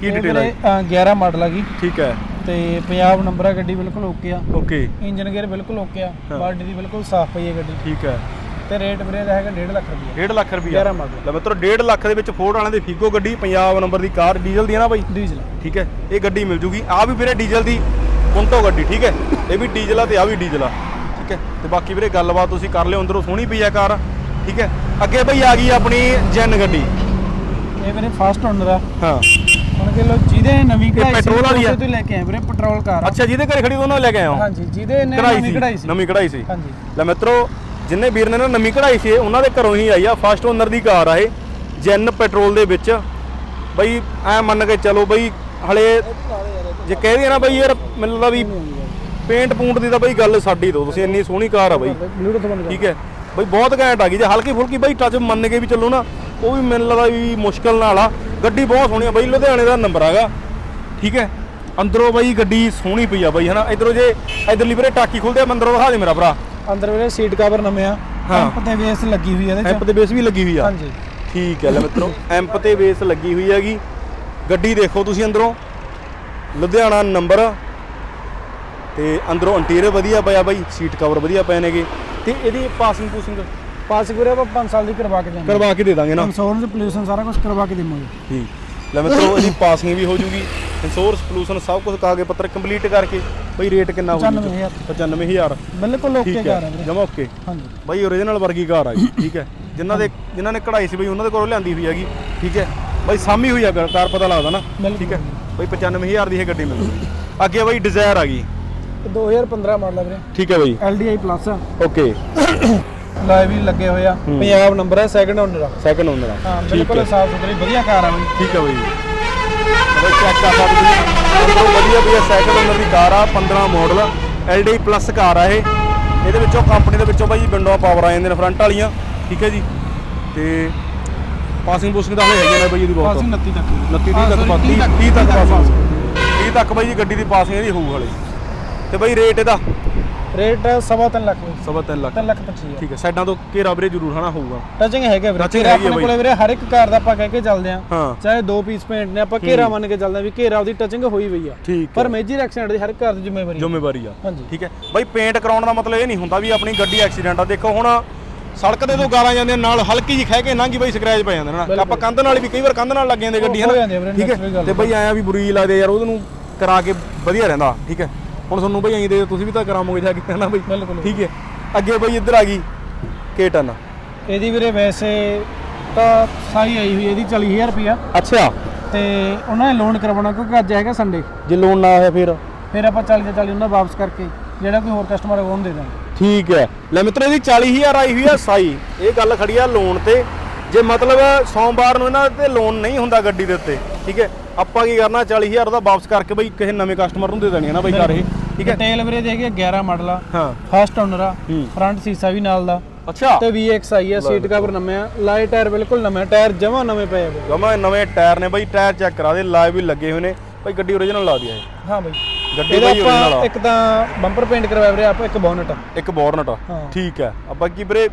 ਕੀ ਇਹ ਡਿਟੇਲ ਵੀਰੇ, ਹੈ ਅ, 11 ਮਾਡਲ ਆ ਗਈ ਠੀਕ ਹੈ। ਤੇ ਪੰਜਾਬ ਨੰਬਰ ਆ ਗੱਡੀ ਬਿਲਕੁਲ ਓਕੇ ਆ। ਓਕੇ। ਇੰਜਨ ਗੇਅਰ ਬਿਲਕੁਲ ਓਕੇ ਆ। ਬਾਡੀ ਦੀ ਬਿਲਕੁਲ ਸਾਫ਼ ਪਈ ਹੈ ਗੱਡੀ। ਠੀਕ ਹੈ। ਤੇ ਰੇਟ ਵੀਰੇ ਦਾ ਹੈਗਾ 1.5 ਲੱਖ ਰੁਪਏ 1.5 ਲੱਖ ਰੁਪਈਆ। 11 ਮਾਡਲ। ਲੈ ਮਿੱਤਰੋ 1.5 ਲੱਖ ਦੇ ਵਿੱਚ ਫੋਰਡ ਵਾਲਿਆਂ ਦੀ ਫੀਕੋ ਗੱਡੀ ਪੰਜਾਬ ਨੰਬਰ ਦੀ ਕਾਰ ਡੀਜ਼ਲ ਦੀ ਹੈ ਨਾ ਬਾਈ? ਡੀਜ਼ਲ। ਠੀਕ ਹੈ। ਇਹ ਗੱਡੀ ਮਿਲ ਜੂਗੀ। ਆ ਵੀ ਵੀਰੇ ਡੀਜ਼ਲ ਦੀ ਪੁੰਟੋ ਗੱਡੀ ਠੀਕ ਹੈ। ਇਹ ਵੀ ਡੀਜ਼ਲ ਆ ਤੇ ਆ ਵੀ ਡੀਜ਼ਲ ਆ। ਠੀਕ ਹੈ। ਤੇ ਬਾਕੀ ਵੀਰੇ ਗੱਲਬਾਤ ਤੁਸੀਂ ਕਰ ਲਿਓ ਅੰਦਰੋਂ ਸੋਹਣੀ ਪਈ ਆ ਕਾਰ। ਠੀਕ ਹੈ। ਅੱਗੇ ਬਈ ਆ ਗਈ ਆਪਣੀ ਜੈਨ ਗੱਡੀ। ਇਹ ਵੀਰੇ ਫਾਸਟ ਓਨਰ ਆ। ਹਾਂ। ਹੁਣ ਕਿ ਲੋ ਜਿਹਦੇ ਨਵੀਂ ਕਢਾਈ ਸੀ ਪੈਟਰੋਲ ਵਾਲੀ ਆ? ਤੋਂ ਲੈ ਕੇ ਆਏ ਵੀਰੇ ਪੈਟਰੋਲ ਕਾਰ। ਆ ਅੱਛਾ ਜਿਹਦੇ ਘਰੇ ਖੜੀ ਉਹਨਾਂ ਲੈ ਕੇ ਆਇਆ ਹਾਂ? ਹਾਂਜੀ ਜਿਹਦੇ ਨੇ ਨਵੀਂ ਕਢਾਈ ਸੀ। ਸੀ ਨਵੀਂ ਕਢਾਈ ਸੀ। ਹਾਂਜੀ। ਲੈ ਮਿੱਤਰੋ ਜਿੰਨੇ ਵੀਰ ਨੇ ਨਾ ਨਵੀਂ ਕਢਾਈ ਸੀ ਉਹਨਾਂ ਦੇ ਘਰੋਂ ਹੀ ਆਈ ਆ ਫਸਟ ਓਨਰ ਦੀ ਕਾਰ ਆ ਇਹ ਜੈਨ ਪੈਟਰੋਲ ਦੇ ਵਿੱਚ। ਬਈ ਐ ਮੰਨ ਕੇ ਚਲੋ ਬਈ ਹਲੇ ਜੇ ਕਹਿ ਦਈਏ ਨਾ ਬਈ ਯਾਰ ਮੈਨੂੰ ਲੱਗਦਾ ਵੀ ਪੇਂਟ ਪੂੰਟ ਦੀ ਤਾਂ ਬਈ ਗੱਲ ਸਾਡੀ ਦੋ ਤੁਸੀਂ ਇੰਨੀ ਸੋਹਣੀ ਕਾਰ ਆ ਬਈ। ਬਲੂਟੁੱਥ ਬੰਦ ਕਰ ਠੀਕ ਹੈ। ਬਈ ਬਹੁਤ ਘੈਂਟ ਆ ਗਈ ਜੇ ਹਲਕੀ ਫੁਲਕੀ ਬਈ ਟੱਚ ਮੰਨ ਕੇ ਵੀ ਚੱਲੋ ਨਾ ਉਹ ਵੀ ਮੈਨੂੰ ਲੱਗਦਾ ਵੀ ਮੁਸ਼ਕਲ ਨਾਲ ਆ। ਗੱਡੀ ਬਹੁਤ ਸੋਹਣੀ ਆ ਬਾਈ ਲੁਧਿਆਣੇ ਦਾ ਨੰਬਰ ਹੈਗਾ। ਠੀਕ ਹੈ? ਅੰਦਰੋਂ ਬਾਈ ਗੱਡੀ ਸੋਹਣੀ ਪਈ ਆ ਬਾਈ ਹਨਾ? ਇਧਰੋਂ ਜੇ ਇਧਰਲੀ ਵੀਰੇ ਟਾਕੀ ਖੁੱਲਦੇ ਆ ਅੰਦਰੋਂ ਦਿਖਾ ਦੇ ਮੇਰਾ ਭਰਾ। ਅੰਦਰ ਵੀਰੇ ਸੀਟ ਕਵਰ ਨਵੇਂ ਆ। ਹਾਂ। ਤੇ ਵੇਸ ਲੱਗੀ ਹੋਈ ਹੈ ਇਹਦੇ ਐਂਪ ਚ ਤੇ ਬੇਸ ਵੀ ਲੱਗੀ ਹੋਈ ਆ। ਹਾਂਜੀ। ਠੀਕ ਹੈ ਲੈ ਮਿੱਤਰੋ ਐਂਪ ਤੇ ਬੇਸ ਲੱਗੀ ਹੋਈ ਹੈਗੀ। ਗੱਡੀ ਦੇਖੋ ਤੁਸੀਂ ਅੰਦਰੋਂ। ਲੁਧਿਆਣਾ ਨੰਬਰ। ਤੇ ਅੰਦਰੋਂ ਇੰਟੀਰੀਅਰ ਵਧੀਆ ਪਿਆ ਬਾਈ ਸੀਟ ਕਵਰ ਵਧੀਆ ਪਏ ਨੇਗੇ। ਤੇ ਇਹਦੀ ਪਾਸਿੰਗ ਪੂਸਿੰਗ ਪਾਸ ਵੀਰੇ ਆਪਾਂ 5 ਸਾਲ ਦੀ ਕਰਵਾ ਕੇ ਜਾਂਦੇ ਕਰਵਾ ਕੇ ਦੇ ਦਾਂਗੇ ਨਾ। ਇੰਸ਼ੋਰੈਂਸ ਪੋਲੂਸ਼ਨ ਸਾਰਾ ਕੁਝ ਕਰਵਾ ਕੇ ਦੇਵਾਂਗੇ। ਠੀਕ। ਲੈ ਮਿੱਤਰੋ ਇਹਦੀ ਪਾਸਿੰਗ ਵੀ ਹੋ ਜੂਗੀ। ਇੰਸ਼ੋਰੈਂਸ ਪੋਲੂਸ਼ਨ ਸਭ ਕੁਝ ਕਾਗਜ਼ ਪੱਤਰ ਕੰਪਲੀਟ ਕਰਕੇ ਬਈ ਰੇਟ ਕਿੰਨਾ ਹੋ 95000 95000 ਬਿਲਕੁਲ ਓਕੇ ਕਰ ਹੈ ਹੈ ਜਮਾ ਓਕੇ ਹਾਂਜੀ। ਬਾਈ ਓਰੀਜਨਲ ਵਰਗੀ ਕਾਰ ਆ ਗਈ ਠੀਕ ਹੈ। ਜਿਨ੍ਹਾਂ ਦੇ ਜਿਨ੍ਹਾਂ ਨੇ ਕਢਾਈ ਸੀ ਬਈ ਉਹਨਾਂ ਦੇ ਕੋਲੋਂ ਲਿਆਂਦੀ ਹੋਈ ਹੈਗੀ। ਠੀਕ ਹੈ। ਬਾਈ ਸਾਮੀ ਹੋਈ ਆ ਕਾਰ ਪਤਾ ਲੱਗਦਾ ਨਾ। ਠੀਕ ਹੈ। ਬਾਈ 95000 ਦੀ ਇਹ ਗੱਡੀ ਮਿਲੂਗੀ ਅੱਗੇ ਬਾਈ ਡਿਜ਼ਾਇਰ ਆ ਗਈ। ਇਹ 2015 ਮਾਡਲ ਹੈ ਵੀਰੇ। ਠੀਕ ਹੈ ਬਾਈ। LDI ਪਲੱਸ ਓਕੇ ਲਾਈਵ ਵੀ ਲੱਗੇ ਹੋਏ ਆ। ਪੰਜਾਬ ਨੰਬਰ ਹੈ ਸੈਕੰਡ ਓਨਰ ਆ। ਸੈਕੰਡ ਓਨਰ ਆ। ਹਾਂ ਬਿਲਕੁਲ। ਸਾਫ਼ ਸੁਥਰੀ ਵਧੀਆ ਕਾਰ ਆ ਬਈ। ਠੀਕ ਹੈ ਬਾਈ। ਬਾਈ ਚੈੱਕ ਕਰ ਸਕਦੇ ਹੋ। ਵਧੀਆ ਵੀ ਸੈਕੰਡ ਓਨਰ ਦੀ ਕਾਰ ਆ 15 ਮਾਡਲ ਐਲਡੀ ਪਲੱਸ ਕਾਰ ਆ ਇਹ। ਇਹਦੇ ਵਿੱਚੋਂ ਕੰਪਨੀ ਦੇ ਵਿੱਚੋਂ ਬਾਈ ਵਿੰਡੋ ਪਾਵਰ ਆ ਜਾਂਦੇ ਨੇ ਫਰੰਟ ਵਾਲੀਆਂ। ਠੀਕ ਹੈ ਜੀ। ਤੇ ਪਾਸਿੰਗ ਪੂਸਿੰਗ ਤਾਂ ਹਲੇ ਹੈਗੇ ਨੇ ਬਾਈ ਇਹਦੀ ਬਹੁਤ। ਪਾਸਿੰਗ 29 ਤੱਕ। 29 ਹਾਂ, ਤੱਕ sorry, 30 30 30 ਤੱਕ ਤੱਕ ਪਾਸ 30 ਤੱਕ ਬਾਈ ਜੀ ਗੱਡੀ ਦੀ ਪਾਸਿੰਗ ਇਹਦੀ ਹੋਊ ਹਲੇ। ਤੇ ਬਾਈ ਰੇਟ ਇਹਦਾ ਰੇਟ ਸਵਾ ਤਿੰਨ ਲੱਖ ਵੀਰੇ। ਸਵਾ ਤਿੰਨ ਲੱਖ। ਤਿੰਨ ਲੱਖ ਪੱਚੀ ਹੈ ਠੀਕ ਹੈ ਸਾਈਡਾਂ ਤੋਂ ਘੇਰਾ ਵੀਰੇ ਜ਼ਰੂਰ ਹਨਾ ਹੋਊਗਾ। ਟਚਿੰਗ ਹੈਗੇ ਵੀਰੇ ਘੇਰਾ ਆਪਣੇ। ਕੋਲੇ ਵੀਰੇ ਹਰ ਇੱਕ ਕਾਰ ਦਾ ਆਪਾਂ ਕਹਿ ਕੇ ਚੱਲਦੇ ਆ ਚਾਹੇ ਦੋ ਪੀਸ ਪੇਂਟ ਨੇ ਆਪਾਂ ਘੇਰਾ ਮੰਨ ਕੇ ਚੱਲਦੇ ਆ ਵੀ ਘੇਰਾ ਉਹਦੀ ਟਚਿੰਗ ਹੋਈ ਹੋਈ ਆ। ਪਰ ਮੇਜਰ ਐਕਸੀਡੈਂਟ ਦੀ ਹਰ ਇੱਕ ਕਾਰ ਦੀ ਜ਼ਿੰਮੇਵਾਰੀ। ਜ਼ਿੰਮੇਵਾਰੀ ਆ। ਹਾਂਜੀ। ਠੀਕ ਹੈ। ਬਾਈ ਪੇਂਟ ਕਰਾਉਣ ਦਾ ਮਤਲਬ ਇਹ ਨਹੀਂ ਹੁੰਦਾ ਵੀ ਆਪਣੀ ਗੱਡੀ ਐਕਸੀਡੈਂਟ ਆ। ਦੇਖੋ ਹੁਣ ਸੜਕ ਦੇ ਤੋਂ ਗਾਲਾਂ ਜਾਂਦੀਆਂ ਨਾਲ ਹਲਕੀ ਜੀ ਖਹਿ ਕੇ ਲੰਘੀ ਬਾਈ ਸਕ੍ਰੈਚ ਪੈ ਜਾਂਦੇ ਨੇ। ਆਪਾਂ ਕੰਧ ਨਾਲ ਵੀ ਕਈ ਵਾਰ ਕੰਧ ਨਾਲ ਲੱਗ ਜਾਂਦੇ ਗੱਡੀ ਹੋ ਹੈ ਜਾਂਦੀ ਆ ਵੀਰੇ, ਨਾ ਠੀਕ ਹੈ। ਤੇ ਬਾਈ ਆਇਆ ਵੀ ਬੁਰੀ ਲੱਗਦੇ ਯਾਰ ਉਹਨੂੰ ਕਰਾ ਕੇ ਵਧੀਆ ਰਹਿੰਦਾ। ਠੀਕ ਹੈ। ਹੁਣ ਤੁਹਾਨੂੰ ਬਾਈ ਐਂ ਦੇ ਤੁਸੀਂ ਵੀ ਤਾਂ ਕਰਾਵੋਗੇ ਜਾ ਕੇ ਨਾ ਬਾਈ? ਬਿਲਕੁਲ। ਠੀਕ ਹੈ। ਅੱਗੇ ਬਾਈ ਇੱਧਰ ਆ ਗਈ ਕੇਟਨ ਇਹਦੀ ਵੀਰੇ ਵੈਸੇ ਤਾਂ ਸਾਈ ਆਈ ਹੋਈ ਇਹਦੀ 40000 ਰੁਪਿਆ ਅੱਛਾ। ਤੇ ਉਹਨਾਂ ਨੇ ਲੋਨ ਕਰਵਾਉਣਾ ਕਿਉਂਕਿ ਅੱਜ ਹੈਗਾ ਸੰਡੇ ਜੇ ਲੋਨ ਨਾ ਹੋਇਆ ਫਿਰ? ਫਿਰ ਆਪਾਂ 40 ਦੇ 40 ਉਹਨਾਂ ਵਾਪਸ ਕਰਕੇ ਜਿਹੜਾ ਕੋਈ ਹੋਰ ਕਸਟਮਰ ਉਹਨੂੰ ਦੇ ਦਾਂਗੇ। ਠੀਕ ਹੈ। ਲੈ ਮਿੱਤਰੋ ਇਹਦੀ 40000 ਆਈ ਹੋਈ ਆ ਸਾਈ। ਇਹ ਗੱਲ ਖੜੀ ਆ ਲੋਨ ਤੇ। ਜੇ ਮਤਲਬ ਸੋਮਵਾਰ ਨੂੰ ਇਹਨਾਂ ਤੇ ਲੋਨ ਨਹੀਂ ਹੁੰਦਾ ਗੱਡੀ ਦੇ ਉੱਤੇ ਠੀਕ ਹੈ। ਆਪਾਂ ਕੀ ਕਰਨਾ 40000 ਦਾ ਵਾਪਸ ਕਰਕੇ ਬਈ ਕਿਸੇ ਨਵੇਂ ਕਸਟਮਰ ਨੂੰ ਦੇ ਦੇਣੀ ਹੈ ਨਾ ਬਈ ਘਰ ਇਹ ਠੀਕ ਹੈ? ਡਿਟੇਲ ਵੀਰੇ ਦੇ ਹੈਗੇ 11 ਮਾਡਲ ਆ ਹਾਂ। ਫਸਟ ਓਨਰ ਆ। ਫਰੰਟ ਸੀਸਾ ਵੀ ਨਾਲ ਦਾ ਅੱਛਾ। ਤੇ VX ਆਈ ਆ ਸੀਟ ਕਵਰ ਨਵੇਂ ਆ ਲਾਈਟ ਟਾਇਰ ਬਿਲਕੁਲ ਨਵੇਂ ਟਾਇਰ ਜਮਾ ਨਵੇਂ ਪਏ ਆ। ਜਮਾ ਨਵੇਂ ਟਾਇਰ ਨੇ ਬਈ ਟਾਇਰ ਚੈੱਕ ਕਰਾ ਦੇ ਲਾਈਵ ਵੀ ਲੱਗੇ ਹੋਏ ਨੇ। ਬਈ ਗੱਡੀ ਓਰੀਜਨਲ ਲਾ ਦਿਆ ਇਹ। ਹਾਂ ਬਈ। ਗੱਡੀ ਬਈ ਆਪਾਂ ਆ। ਇੱਕ ਤਾਂ ਬੰਪਰ ਪੇਂਟ ਕਰਵਾਇਆ ਵੀਰੇ ਆਪਾਂ ਇੱਕ ਬੋਨਟ ਇੱਕ ਬੋਰਨਟ ਹਾਂ। ਠੀਕ ਹੈ। ਆਪਾਂ ਕੀ ਵੀਰੇ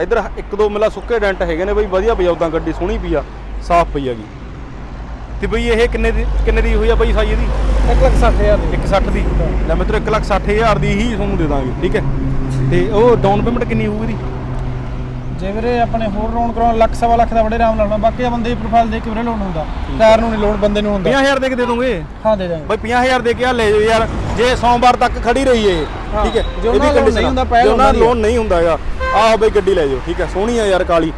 ਇੱਧਰ ਇੱਕ ਦੋ ਮਿਲਾ ਸੁੱਕੇ ਡੈਂਟ ਹੈਗੇ ਨੇ ਬਈ ਵਧੀਆ ਪਈ ਆ ਉਦਾਂ ਗੱਡੀ ਸੋਹਣੀ ਪਈ ਆ ਸਾਫ਼ ਪਈ ਹੈਗੀ। ਤੇ ਬਈ ਇਹ ਕਿੰਨੇ ਦੀ ਕਿੰਨੇ ਦੀ ਹੋਈ ਆ ਬਈ ਸਾਈ ਇਹਦੀ? 1 ਲੱਖ 60000 ਦੀ। 160 ਦੀ। ਲੈ ਮਿੱਤਰੋ 1 ਲੱਖ 60000 ਦੀ ਹੀ ਤੁਹਾਨੂੰ ਦੇ ਦਾਂਗੇ ਠੀਕ ਹੈ? ਤੇ ਉਹ ਡਾਊਨ ਪੇਮੈਂਟ ਕਿੰਨੀ ਹੋਊਗੀ ਇਹਦੀ? ਜੇ ਵੀਰੇ ਆਪਣੇ ਹੋਰ ਲੋਨ ਕਰਾਉਣ ਲੱਖ ਸਵਾ ਲੱਖ ਦਾ ਬੜੇ ਆਰਾਮ ਨਾਲ ਹੋਣਾ। ਬਾਕੀ ਆ ਬੰਦੇ ਦੀ ਪ੍ਰੋਫਾਈਲ ਦੇਖ ਕੇ ਵੀਰੇ ਲੋਨ ਹੁੰਦਾ। ਕਾਰ ਨੂੰ ਨਹੀਂ ਲੋਨ ਬੰਦੇ ਨੂੰ ਹੁੰਦਾ। 50000 ਦੇ ਕੇ ਦੇ ਦੋਗੇ? ਹਾਂ ਦੇ ਦਾਂਗੇ। ਬਈ 50000 ਦੇ ਕੇ ਆ ਲੈ ਜਾਓ ਯਾਰ। ਜੇ ਸੋਮਵਾਰ ਤੱਕ ਖੜੀ ਰਹੀ ਏ ਠੀਕ ਹੈ? ਇਹਦੀ condition ਨਹੀਂ। ਹੁੰਦਾ, ਪਹਿਲ ਉਹਨਾਂ ਦੀ। ਲੋਨ ਨਹੀਂ ਹੁੰਦਾ ਹੈਗਾ ਆਹ ਬਈ ਗੱਡੀ ਲੈ ਜਾਓ ਠੀਕ ਹੈ? ਸੋਹਣੀ ਆ ਯਾਰ ਕਾਲੀ।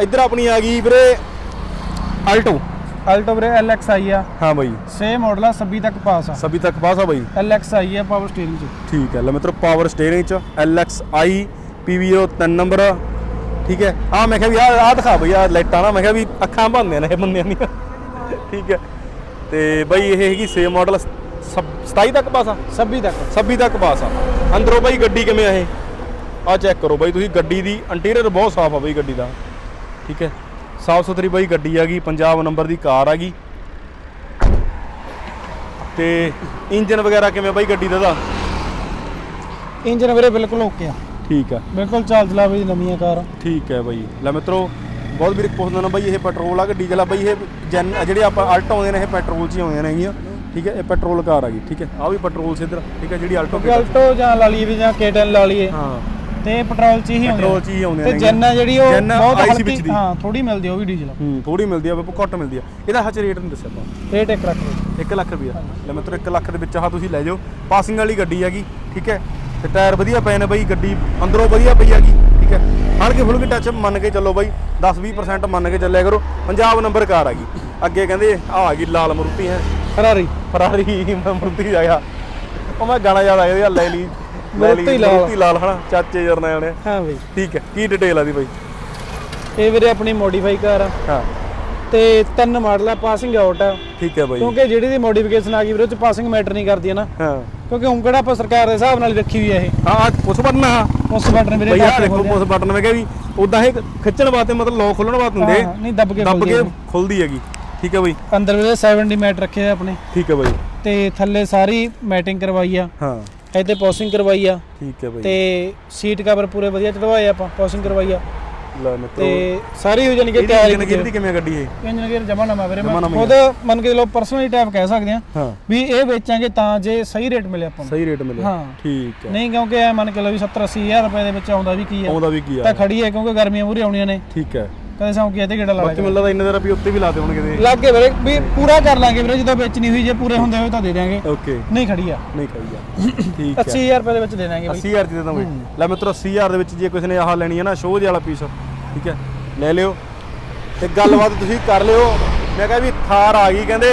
ਇੱਧਰ ਆਪਣੀ ਆ ਗਈ ਵੀਰੇ ਆਲਟੋ ਵੀਰੇ LX ਆਈ ਆ। ਹਾਂ ਬਈ। ਸੇਮ ਮਾਡਲ ਆ 26 ਤੱਕ ਪਾਸ ਆ। ਸਭੀ ਤੱਕ ਪਾਸ ਆ ਬਈ। LX ਆਈ ਆ ਪਾਵਰ ਸਟੀਅਰਿੰਗ ਚ। ਠੀਕ ਹੈ ਲੈ ਮਿੱਤਰੋ ਪਾਵਰ ਸਟੀਅਰਿੰਗ ਚ LXI PVO 3 ਨੰਬਰ ਠੀਕ ਹੈ ਆ ਮੈਂ ਕਿਹਾ ਵੀ ਆ ਆ ਦਿਖਾ ਬਈ ਆ ਲਾਈਟਾਂ ਨਾ ਮੈਂ ਕਿਹਾ ਵੀ ਅੱਖਾਂ ਭੰਨਦੇ ਨੇ ਇਹ ਬੰਦਿਆਂ ਦੀਆਂ ਠੀਕ ਹੈ ਤੇ ਬਈ ਇਹ ਹੈਗੀ ਸੇਮ ਮਾਡਲ 27 ਤੱਕ ਪਾਸ ਆ? 26 ਤੱਕ। 26 ਤੱਕ ਪਾਸ ਆ। ਅੰਦਰੋਂ ਬਾਈ ਗੱਡੀ ਕਿਵੇਂ ਆ ਇਹ? ਆ ਚੈੱਕ ਕਰੋ ਬਾਈ ਤੁਸੀਂ ਗੱਡੀ ਦੀ ਇੰਟੀਰੀਅਰ ਬਹੁਤ ਸਾਫ਼ ਆ ਬਾਈ ਗੱਡੀ ਦਾ। ਠੀਕ ਹੈ ਸਾਫ਼ ਸੁਥਰੀ ਬਾਈ ਗੱਡੀ ਆ ਗਈ ਪੰਜਾਬ ਨੰਬਰ ਦੀ ਕਾਰ ਆ ਗਈ। ਤੇ ਇੰਜਨ ਵਗੈਰਾ ਕਿਵੇਂ ਬਾਈ ਗੱਡੀ ਦਾ? ਦਾ ਇੰਜਨ ਵੀਰੇ ਬਿਲਕੁਲ ਓਕੇ ਆ। ਠੀਕ ਆ। ਬਿਲਕੁਲ ਚਾਲ ਚਲਾ ਵੀ ਨਵੀਂ ਆ ਕਾਰ। ਠੀਕ ਹੈ ਬਾਈ। ਲੈ ਮਿੱਤਰੋ ਬਹੁਤ ਵੀਰ ਪੁੱਛਦੇ ਨੇ ਬਾਈ ਇਹ ਪੈਟਰੋਲ ਆ ਕਿ ਡੀਜ਼ਲ ਆ ਬਾਈ ਇਹ ਜੈਨ ਜਿਹੜੇ ਆਪਾਂ ਅਲਟ ਆਉਂਦੇ ਨੇ ਇਹ ਪੈਟਰੋਲ 'ਚ ਹੀ ਆਉਂਦੇ ਨੇਗੀਆਂ। ਠੀਕ ਹੈ ਇਹ ਪੈਟਰੋਲ ਕਾਰ ਆ ਗਈ ਠੀਕ ਹੈ। ਆ ਵੀ ਪੈਟਰੋਲ ਸਿੱਧਰ ਠੀਕ ਹੈ ਜਿਹੜੀ ਅਲਟੋ ਆਲਟੋ ਜਾਂ ਲਾ ਲਈਏ ਵੀ ਜਾਂ K10 ਲਾ ਲਈਏ। ਹਾਂ। ਤੇ ਪੈਟਰੋਲ ਚ ਹੀ ਆਉਂਦੇ ਪੈਟਰੋਲ ਆ। 'ਚ ਹੀ ਆਉਂਦੇ ਤੇ ਨੇ ਜੈਨ ਆ ਜਿਹੜੀ ਉਹ ਜੈਨ ਬਹੁਤ ਹਲਕੀ। ਹਾਂ ਥੋੜੀ ਮਿਲਦੀ ਆ ਉਹ ਵੀ ਡੀਜ਼ਲ। ਹੂੰ ਥੋੜੀ ਮਿਲਦੀ ਆ ਬਹੁਤ ਘੱਟ ਮਿਲਦੀ ਆ। ਇਹਦਾ ਹੱਚ ਰੇਟ ਨਹੀਂ ਦੱਸਿਆ ਆਪਾਂ। ਰੇਟ 1 ਲੱਖ ਰੁਪਏ। 1 ਲੱਖ ਰੁਪਇਆ ਲੈ ਮਿੱਤਰੋ 1 ਲੱਖ ਦੇ ਵਿੱਚ ਆਹ ਤੁਸੀਂ ਲੈ ਜਾਓ। ਪਾਸਿੰਗ ਵਾਲੀ ਗੱਡੀ ਹੈਗੀ ਠੀਕ ਹੈ? ਤੇ ਟਾਇਰ ਵਧੀਆ ਪਏ ਨੇ ਬਾਈ ਗੱਡੀ ਅੰਦਰੋਂ ਵਧੀਆ ਪਈ ਹੈਗੀ ਠੀਕ ਹੈ? ਹਲਕੇ ਫੁਲਕੇ ਟੱਚ ਮੰਨ ਕੇ ਚੱਲੋ ਬਾਈ 10-20% ਮੰਨ ਕੇ ਚੱਲਿਆ ਕਰੋ। ਪੰਜਾਬ ਨੰਬਰ ਕਾਰ ਹੈਗੀ। ਅੱਗੇ ਕਹਿੰਦੇ ਆ ਆ ਗਈ ਲਾਲ ਮਰੂਤੀ ਹੈ? ਫਰਾਰੀ ਫਰਾਰੀ ਮਰੂਤੀ ਆਇਆ ਉਹ ਮੈਂ ਗਾਣਾ ਯਾਦ ਆ ਗਿਆ ਲੈ ਲਈ। ਲੈ ਲਈ ਮਰੂਤੀ ਲਾਲ। ਮਰੂਤੀ ਲਾਲ ਹਨਾ ਚਾਚੇ ਜਰਨੇ ਆਉਣੇ ਹਾਂ ਬਈ। ਠੀਕ ਹੈ ਕੀ ਡਿਟੇਲ ਆ ਦੀ ਬਾਈ? ਇਹ ਵੀਰੇ ਆਪਣੀ ਮੋਡੀਫਾਈ ਕਾਰ ਆ। ਹਾਂ। ਤੇ ਤਿੰਨ ਮਾਡਲ ਆ ਪਾਸਿੰਗ ਆਊਟ ਆ। ਠੀਕ ਹੈ ਬਾਈ। ਕਿਉਂਕਿ ਜਿਹੜੀ ਦੀ ਮੋਡੀਫਿਕੇਸ਼ਨ ਆ ਗਈ ਵੀਰੇ ਉਹ ਚ ਪਾਸਿੰਗ ਮੈਟਰ ਨਹੀਂ ਕਰਦੀ ਹੈ ਨਾ। ਹਾਂ। ਕਿਉਂਕਿ ਹੁਣ ਕਿਹੜਾ ਆਪਾਂ ਸਰਕਾਰ ਦੇ ਹਿਸਾਬ ਨਾਲ ਹੀ ਰੱਖੀ ਹੋਈ ਆ ਇਹ। ਹਾਂ ਉਸ ਬਟਨ ਆ। ਉਸ ਬਟਨ ਵੀਰੇ ਬਈ ਦੱਬ ਆਹ ਕੇ ਦੇਖੋ ਖੋਲ੍ਹਦੇ ਆ। ਉਸ ਬਟਨ ਮੈਂ ਕਿਹਾ ਵੀ ਉਦਾਂ ਇਹ ਖਿੱਚਣ ਵਾਸਤੇ ਮਤਲਬ ਲੋਕ ਖੋਲਣ ਵਾਸਤੇ ਹੁੰਦੇ। ਹਾਂ, ਨਹੀਂ ਦੱਬ ਕੇ ਦੱਬ ਖੁੱਲਦੀ ਕੇ ਆ। ਖੁੱਲਦੀ ਹੈਗੀ। ਠੀਕ ਹੈ ਬਾਈ। ਅੰਦਰ ਵੀਰੇ 70 ਮੈਟ ਰੱਖੇ ਆ ਆਪਣੇ। ਠੀਕ ਹੈ ਬਾਈ। ਤੇ ਥੱਲੇ ਸਾਰੀ ਮੈਟਿੰਗ ਕਰਵਾਈ ਆ। ਹਾਂ। ਇੱਥੇ ਪੋਸਿੰਗ ਕਰਵਾਈ ਆ। ਠੀਕ ਹੈ ਬਾਈ। ਤੇ ਸੀਟ ਕਵਰ ਪੂਰੇ ਵਧੀਆ ਚੜਵਾਏ ਆਪਾਂ ਪੋਸਿੰਗ ਕਰਵਾਈ ਆ। ਲੈ ਮਿੱਤਰੋ ਤੇ ਸਾਰੀ ਹੋ ਜਾਣੀ ਕਿ ਤਿਆਰ ਇੰਜਨ ਗੇਅਰ ਦੀ ਕਿਵੇਂ ਗੱਡੀ ਇਹ? ਇੰਜਨ ਗੇਅਰ ਜਮਾ ਨਵਾਂ ਵੀਰੇ ਮੈਂ। ਖੁਦ ਮੰਨ ਕੇ ਚਲੋ ਪਰਸਨਲੀ ਟੈਪ ਕਹਿ ਸਕਦੇ ਆ। ਵੀ ਇਹ ਵੇਚਾਂਗੇ ਤਾਂ ਜੇ ਸਹੀ ਰੇਟ ਮਿਲੇ ਆਪਾਂ ਨੂੰ। ਸਹੀ ਰੇਟ ਮਿਲਿਆ ਹਾਂ। ਠੀਕ ਹੈ। ਨਹੀਂ ਕਿਉਂਕਿ ਐ ਮੰਨ ਕੇ ਲਓ ਵੀ 70 80 ਹਜ਼ਾਰ ਰੁਪਏ ਦੇ ਵਿੱਚ ਆਉਂਦਾ ਵੀ ਕੀ ਆ। ਆਉਂਦਾ ਵੀ ਕੀ ਆ। ਤਾਂ ਖੜੀ ਹੈ ਕਿਉਂਕਿ ਗਰਮੀਆਂ ਮੂਰੇ ਆਉਣੀਆਂ ਨੇ। ਠੀਕ ਹੈ। ਕਦੇ ਸੌਂਕੀ ਤੇ ਗੇੜਾ ਲਾ ਬਾਕੀ ਮੈਨੂੰ ਲੱਗਦਾ ਇੰਨੇ ਦਾ ਰੁਪਏ ਉੱਤੇ ਵੀ ਲਾਦੇ ਹੋਣਗੇ ਦੇ ਲੱਗ ਵੀਰੇ ਵੀ ਪੂਰਾ ਕਰ ਲਾਂਗੇ ਵੀਰੇ ਜਦੋਂ ਵੇਚਣੀ ਹੋਈ ਜੇ ਪੂਰੇ ਹੁੰਦੇ ਹੋਏ ਤਾਂ ਦੇ ਦਿਆਂਗੇ। ਓਕੇ। ਨਹੀਂ ਖੜੀ ਆ। ਨਹੀਂ ਖਾਈਆ ਠੀਕ ਹੈ 80000 ਰੁਪਏ ਦੇ ਵਿੱਚ ਦੇ ਦਾਂਗੇ ਬਈ। 80000 ਦੀ ਦੇ ਦਾਂਗੇ। ਲੈ ਮਿੱਤਰੋ 80000 ਦੇ ਵਿੱਚ ਜੇ ਕਿਸੇ ਨੇ ਆਹ ਲੈਣੀ ਹੈ ਨਾ ਸ਼ੋਅ ਵਾਲਾ ਪੀਸ ਠੀਕ ਹੈ ਲੈ ਲਿਓ। ਤੇ ਗੱਲਬਾਤ ਤੁਸੀਂ ਕਰ ਲਿਓ। ਮੈਂ ਕਿਹਾ ਵੀ ਥਾਰ ਆ ਗਈ ਕਹਿੰਦੇ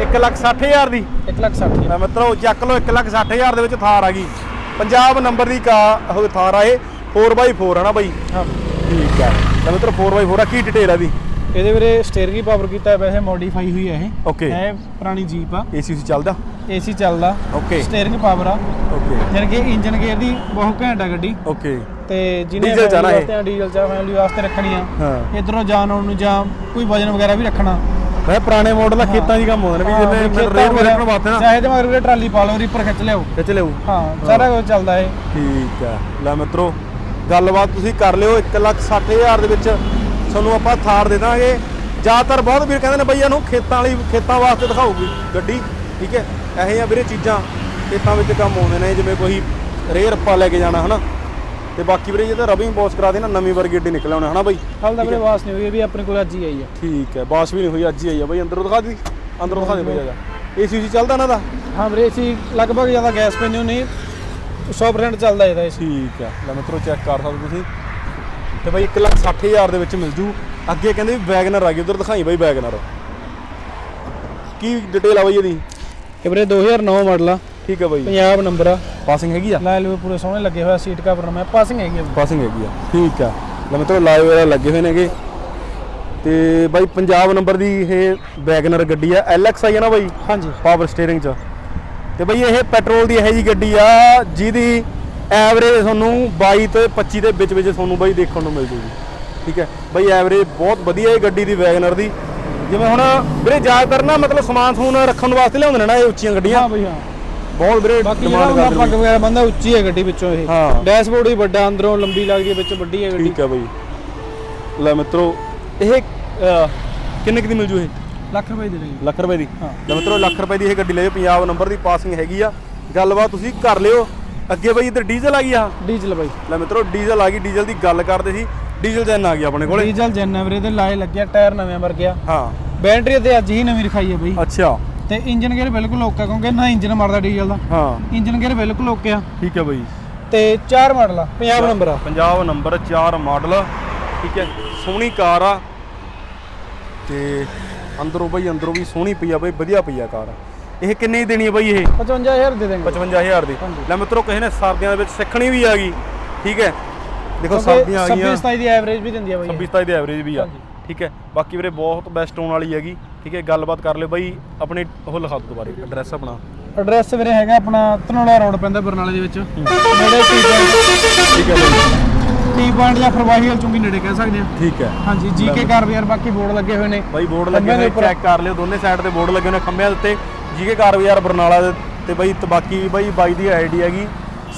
160000 ਦੀ। 1 ਲੱਖ 60 ਲੈ ਮਿੱਤਰੋ ਚੱਕ ਲਓ 160000 ਦੇ ਵਿੱਚ ਥਾਰ ਆ ਗਈ। ਪੰਜਾਬ ਨੰਬਰ ਦੀ ਕਾ ਉਹ ਥਾਰ ਆ ਇਹ। 4x4 ਆ ਨਾ ਬਾਈ। ਹਾਂ। ਠੀਕ ਹੈ ਮਿੱਤਰੋ 4x4 ਆ ਕੀ ਡਿਟੇਲ ਆ ਦੀ ਇਹਦੇ ਵੀਰੇ ਸਟੀਅਰਿੰਗ ਪਾਵਰ ਕੀਤਾ ਹੈ, ਵੈਸੇ ਮੋਡੀਫਾਈ ਹੋਈ ਹੈ ਇਹ। ਓਕੇ ਇਹ ਪੁਰਾਣੀ ਜੀਪ ਆ। ਏਸੀ ਉਸੀ ਚੱਲਦਾ? ਏਸੀ ਚੱਲਦਾ। ਓਕੇ ਸਟੀਅਰਿੰਗ ਪਾਵਰ ਆ। ਓਕੇ ਜਾਣੀ ਕਿ ਇੰਜਨ ਗੇਅਰ ਦੀ ਬਹੁਤ ਘੈਂਟ ਆ ਗੱਡੀ। ਓਕੇ ਤੇ ਜਿਹਨੇ ਡੀਜ਼ਲ ਚ ਆ ਨਾ ਇਹ? ਵਾਸਤੇ ਡੀਜ਼ਲ ਚ ਫੈਮਿਲੀ ਵਾਸਤੇ ਰੱਖਣੀ ਆ। ਹਾਂ। ਇਧਰੋਂ ਜਾਣ ਆਉਣ ਨੂੰ ਜਾਂ ਕੋਈ ਵਜਨ ਵਗੈਰਾ ਵੀ ਰੱਖਣਾ। ਮੈਂ ਪੁਰਾਣੇ ਮਾਡਲ ਦਾ ਖੇਤਾਂ 'ਚ ਕੰਮ ਆਉਂਦੇ ਨੇ ਵੀ ਜਿਵੇਂ ਰੇਟ ਵਗੈਰਾ ਰੱਖਣ ਵਾਸਤੇ ਨਾ। ਚਾਹੇ ਤੇ ਮਗਰ ਵੀਰੇ ਟਰਾਲੀ ਪਾ ਲਓ ਰੀਪਰ ਖਿੱਚ ਲਿਆਓ। ਖਿੱਚ ਲਿਓ ਹਾਂ ਸਾਰਾ ਕੁਝ ਚੱਲਦਾ ਏ ਠੀਕ ਹੈ ਲੈ ਮਿੱਤਰੋ ਗੱਲਬਾਤ ਤੁਸੀਂ ਕਰ ਲਿਓ 160000 ਦੇ ਵਿੱਚ ਤੁਹਾਨੂੰ ਆਪਾਂ ਥਾਰ ਦੇ ਦਾਂਗੇ। ਜ਼ਿਆਦਾਤਰ ਬਹੁਤ ਵੀਰ ਕਹਿੰਦੇ ਨੇ ਬਈ ਇਹਨੂੰ ਖੇਤਾਂ ਵਾਲੀ ਖੇਤਾਂ ਵਾਸਤੇ ਦਿਖਾਊਗੀ ਗੱਡੀ ਠੀਕ ਹੈ? ਇਹੋ ਜਿਹੀਆਂ ਵੀਰੇ ਚੀਜ਼ਾਂ ਖੇਤਾਂ ਵਿੱਚ ਕੰਮ ਆਉਂਦੇ ਨੇ ਜਿਵੇਂ ਕੋਈ ਰੇਹ ਰੱਪਾ ਲੈ ਕੇ ਜਾਣਾ ਹਨਾ? ਤੇ ਬਾਕੀ ਵੀਰੇ ਜੇ ਤਾਂ ਰਬਿੰਗ ਬੌਸ ਕਰਾ ਦੇ ਨਾ ਨਵੀਂ ਵਰਗੀ ਗੱਡੀ ਨਿਕਲ ਆਉਣਾ ਹਨਾ ਬਾਈ? ਹਾਲ ਦਾ ਵੀਰੇ ਵਾਸ ਨਹੀਂ ਹੋਈ ਇਹ ਵੀ ਆਪਣੇ ਕੋਲ ਅੱਜ ਹੀ ਆਈ ਆ। ਠੀਕ ਹੈ ਬਾਸ ਵੀ ਨਹੀਂ ਹੋਈ ਅੱਜ ਹੀ ਆਈ ਆ ਬਾਈ ਅੰਦਰੋਂ ਦਿਖਾ ਦੀ ਅੰਦਰੋਂ ਦਿਖਾ ਦੇ ਬਾਈ ਆ ਏਸੀ ਸੀ ਚੱਲਦਾ ਇਹਨਾਂ ਦਾ? ਹਾਂ ਵੀਰੇ ਅਸੀਂ ਲਗਭਗ ਜ਼ਿਆਦਾ ਗੈਸ ਪੈਂਦੀ ਨਹੀਂ 100% ਚੱਲਦਾ ਇਹਦਾ ਏਸੀ ਠੀਕ ਹੈ। ਲੈ ਮਿੱਤਰੋ ਚੈੱਕ ਕਰ ਸਕਦੇ ਤੁਸੀਂ। ਤੇ ਬਾਈ 160000 ਦੇ ਵਿੱਚ ਮਿਲ ਜੂ। ਅੱਗੇ ਕਹਿੰਦੇ ਵੀ ਵੈਗਨਰ ਆ ਗਈ ਉਧਰ ਦਿਖਾਈ ਬਾਈ ਵੈਗਨਰ ਕੀ ਡਿਟੇਲ ਆ ਬਾਈ ਇਹਦੀ? ਇਹ ਵੀਰੇ 2009 ਮਾਡਲ ਆ। ਠੀਕ ਹੈ ਬਾਈ। ਪੰਜਾਬ ਨੰਬਰ ਆ। ਪਾਸਿੰਗ ਹੈਗੀ ਆ? ਲੈ ਲਓ ਪੂਰੇ ਸੋਹਣੇ ਲੱਗੇ ਹੋਇਆ ਸੀਟ ਕਵਰ ਮੈਂ। ਪਾਸਿੰਗ ਹੈਗੀ ਆ। ਪਾਸਿੰਗ ਹੈਗੀ ਆ। ਠੀਕ ਆ। ਲੈ ਮਿੱਤਰੋ ਲਾਈਵ ਵਗੈਰਾ ਲੱਗੇ ਹੋਏ ਨੇਗੇ। ਤੇ ਬਾਈ ਪੰਜਾਬ ਨੰਬਰ ਦੀ ਇਹ ਵੈਗਨਰ ਗੱਡੀ ਆ। LXI ਆ ਨਾ ਬਾਈ? ਹਾਂਜੀ। ਪਾਵਰ ਸਟੀਅਰਿੰਗ ਚ। ਤੇ ਬਈ ਇਹ ਪੈਟਰੋਲ ਦੀ ਇਹੋ ਜੀ ਗੱਡੀ ਆ ਜਿਹਦੀ ਐਵਰੇਜ ਤੁਹਾਨੂੰ 22 ਤੇ 25 ਦੇ ਵਿੱਚ ਵਿੱਚ ਤੁਹਾਨੂੰ ਬਈ ਦੇਖਣ ਨੂੰ ਮਿਲ ਜੂਗੀ। ਠੀਕ ਹੈ? ਬਈ ਐਵਰੇਜ ਬਹੁਤ ਵਧੀਆ ਹੈ ਗੱਡੀ ਦੀ ਵੈਗਨਰ ਦੀ। ਜਿਵੇਂ ਹੁਣ ਵੀਰੇ ਜ਼ਿਆਦਾਤਰ ਨਾ ਮਤਲਬ ਸਮਾਨ ਸਮੂਨ ਰੱਖਣ ਵਾਸਤੇ ਲਿਆਉਂਦੇ ਨੇ ਨਾ ਇਹ ਉੱਚੀਆਂ ਗੱਡੀਆਂ। ਹਾਂ ਬਈ ਹਾਂ। ਬਹੁਤ ਵੀਰੇ ਹੁੰਦਾ ਕਰਦੇ ਪੱਗ। ਵਗੈਰਾ ਬੰਦਾ ਉੱਚੀ ਹੈ ਗੱਡੀ ਵਿੱਚੋਂ ਇਹ। ਹਾਂ। ਡੈਸ਼ਬੋਰਡ ਵੀ ਵੱਡਾ ਅੰਦਰੋਂ ਲੰਬੀ ਲੱਗਦੀ ਹੈ ਵਿੱਚ ਵੱਡੀ ਹੈ ਗੱਡੀ। ਠੀਕ ਹੈ ਬਈ। ਲੈ ਮਿੱਤਰੋ ਇਹ ਕਿੰਨੇ ਕੁ ਦੀ ਮਿਲ ਜੂ ਇਹ? ਲੱਖ ਰੁਪਏ ਦੇ ਦੇਣਗੇ ਲੱਖ ਰੁਪਏ ਦੀ? ਹਾਂ। ਲੈ ਮਿੱਤਰੋ ਲੱਖ ਰੁਪਏ ਦੀ ਇਹ ਗੱਡੀ ਲੈ ਜਾਓ ਪੰਜਾਬ ਨੰਬਰ ਦੀ ਪਾਸਿੰਗ ਹੈਗੀ ਆ। ਗੱਲਬਾਤ ਤੁਸੀਂ ਕਰ ਲਿਓ। ਅੱਗੇ ਬਈ ਇੱਧਰ ਡੀਜ਼ਲ ਆ ਗਈ ਆ। ਡੀਜ਼ਲ ਬਾਈ। ਲੈ ਮਿੱਤਰੋ ਡੀਜ਼ਲ ਆ ਗਈ ਡੀਜ਼ਲ ਦੀ ਗੱਲ ਕਰਦੇ ਸੀ। ਡੀਜ਼ਲ ਜੈਨ ਆ ਗਈ ਆਪਣੇ ਕੋਲੇ। ਡੀਜ਼ਲ ਜੈਨਵਰੇ ਦੇ ਲਾਏ ਲੱਗਿਆ ਟਾਇਰ ਨਵੇਂ ਮਰ ਗਿਆ ਹਾਂ। ਬੈਟਰੀ ਤੇ ਅੱਜ ਹੀ ਨਵੀਂ ਰਖਾਈ ਹੈ ਬਈ। ਅੱਛਾ। ਤੇ ਇੰਜਨ ਗੇਅਰ ਬਿਲਕੁਲ ਓਕੇ ਆ ਕਿਉਂਕਿ ਨਾ ਇੰਜਨ ਮਰਦਾ ਡੀਜ਼ਲ ਦਾ। ਹਾਂ। ਇੰਜਨ ਗੇਅਰ ਬਿਲਕੁਲ ਓਕੇ ਆ। ਠੀਕ ਹੈ ਬਈ। ਤੇ ਚਾਰ ਮਾਡਲ ਆ ਪੰਜਾਬ ਨੰਬਰ ਆ। Punjab number 4 model. ਠੀਕ ਹੈ। ਸੋਹਣੀ ਕਾਰ ਆ। ਤੇ ਅੰਦਰੋਂ ਬਈ ਅੰਦਰੋਂ ਵੀ ਸੋਹਣੀ ਪਈ ਆ ਬਈ ਵਧੀਆ ਪਈ ਆ ਕਾਰ। ਇਹ ਕਿੰਨੀ ਦੀ ਦੇਣੀ ਬਈ ਇਹ? 55000 ਦੇ ਦੇਣਗੇ। 55000 ਦੀ। ਲੈ ਮਿੱਤਰੋ ਕਿਸੇ ਨੇ ਸਰਦੀਆਂ ਦੇ ਵਿੱਚ ਸਿੱਖਣੀ ਵੀ ਆ ਗਈ ਠੀਕ ਹੈ? ਦੇਖੋ ਸਰਦੀਆਂ ਆ ਗਈਆਂ। 26 27 ਦੀ ਐਵਰੇਜ ਵੀ ਦਿੰਦੀ ਆ ਬਈ ਇਹ। 26 27 ਦੀ ਐਵਰੇਜ ਵੀ ਆ। ਠੀਕ ਹੈ? ਬਾਕੀ ਵੀਰੇ ਬਹੁਤ ਬੈਸਟ ਹੋਣ ਵਾਲੀ ਹੈਗੀ ਠੀਕ ਹੈ? ਗੱਲਬਾਤ ਕਰ ਲਿਓ ਬਾਈ ਆਪਣੇ ਉਹ ਲਿਖਾ ਦਿਓ ਦੁਬਾਰੇ ਐਡਰੈਸ ਆਪਣਾ। ਐਡਰੈਸ ਵੀਰੇ ਹੈਗਾ ਆਪਣਾ ਧਨੌਲਾ ਰੋਡ ਪੈਂਦਾ ਬਰਨਾਲੇ ਦੇ ਵਿੱਚ। ਨੇੜੇ ਠੀਕ ਹੈ ਬਾਈ। ਟੀ ਪੁਆਇੰਟ ਜਾਂ ਫਰਵਾਹੀ ਹਲ ਚੁੰਗੀ ਨੇੜੇ ਕਹਿ ਸਕਦੇ ਆ ਠੀਕ ਹੈ। ਹਾਂਜੀ ਜੀਕੇ ਕਾਰ ਵੀ ਯਾਰ ਬਾਕੀ ਬੋਰਡ ਲੱਗੇ ਹੋਏ ਨੇ। ਬਾਈ ਬੋਰਡ ਲੱਗੇ ਉੱਪਰ। ਚੈੱਕ ਕਰ ਲਿਓ ਦੋਨੇ ਸਾਈਡ ਤੇ ਬੋਰਡ ਲੱਗੇ ਨੇ ਖੰਭਿਆਂ ਦੇ ਉੱਤੇ। ਜੀਕੇ ਕਾਰ ਬਾਜ਼ਾਰ ਬਰਨਾਲਾ ਦੇ ਤੇ ਬਾਈ ਤੇ ਬਾਕੀ ਬਾਈ ਬਾਈ ਦੀ ਆਈਡੀ ਹੈਗੀ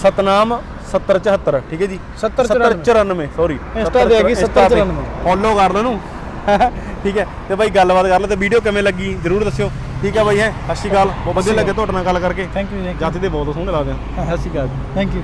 ਸਤਨਾਮ 7074 ਠੀਕ ਹੈ ਜੀ? 7094 ਸੌਰੀ Insta ਤੇ ਹੈਗੀ 7094 ਫੋਲੋ ਕਰ ਲਓ ਇਹਨੂੰ। ਠੀਕ ਹੈ ਤੇ ਬਾਈ ਗੱਲਬਾਤ ਕਰ ਲਓ ਤੇ ਵੀਡੀਓ ਕਿਵੇਂ ਲੱਗੀ ਜਰੂਰ ਦੱਸਿਓ। ਠੀਕ ਹੈ ਬਾਈ ਹੈ? ਸਤਿ ਸ਼੍ਰੀ ਅਕਾਲ। ਬਹੁਤ ਵਧੀਆ ਲੱਗਿਆ ਤੁਹਾਡੇ ਨਾਲ ਗੱਲ ਕਰਕੇ। ਥੈਂਕ ਯੂ ਜਾਤੀ ਦੇ ਬਹੁਤ ਸੋਹਣੇ ਲੱਗਦੇ ਆ ਸਤਿ ਸ਼੍ਰੀ ਅਕਾਲ ਥੈਂਕ ਯੂ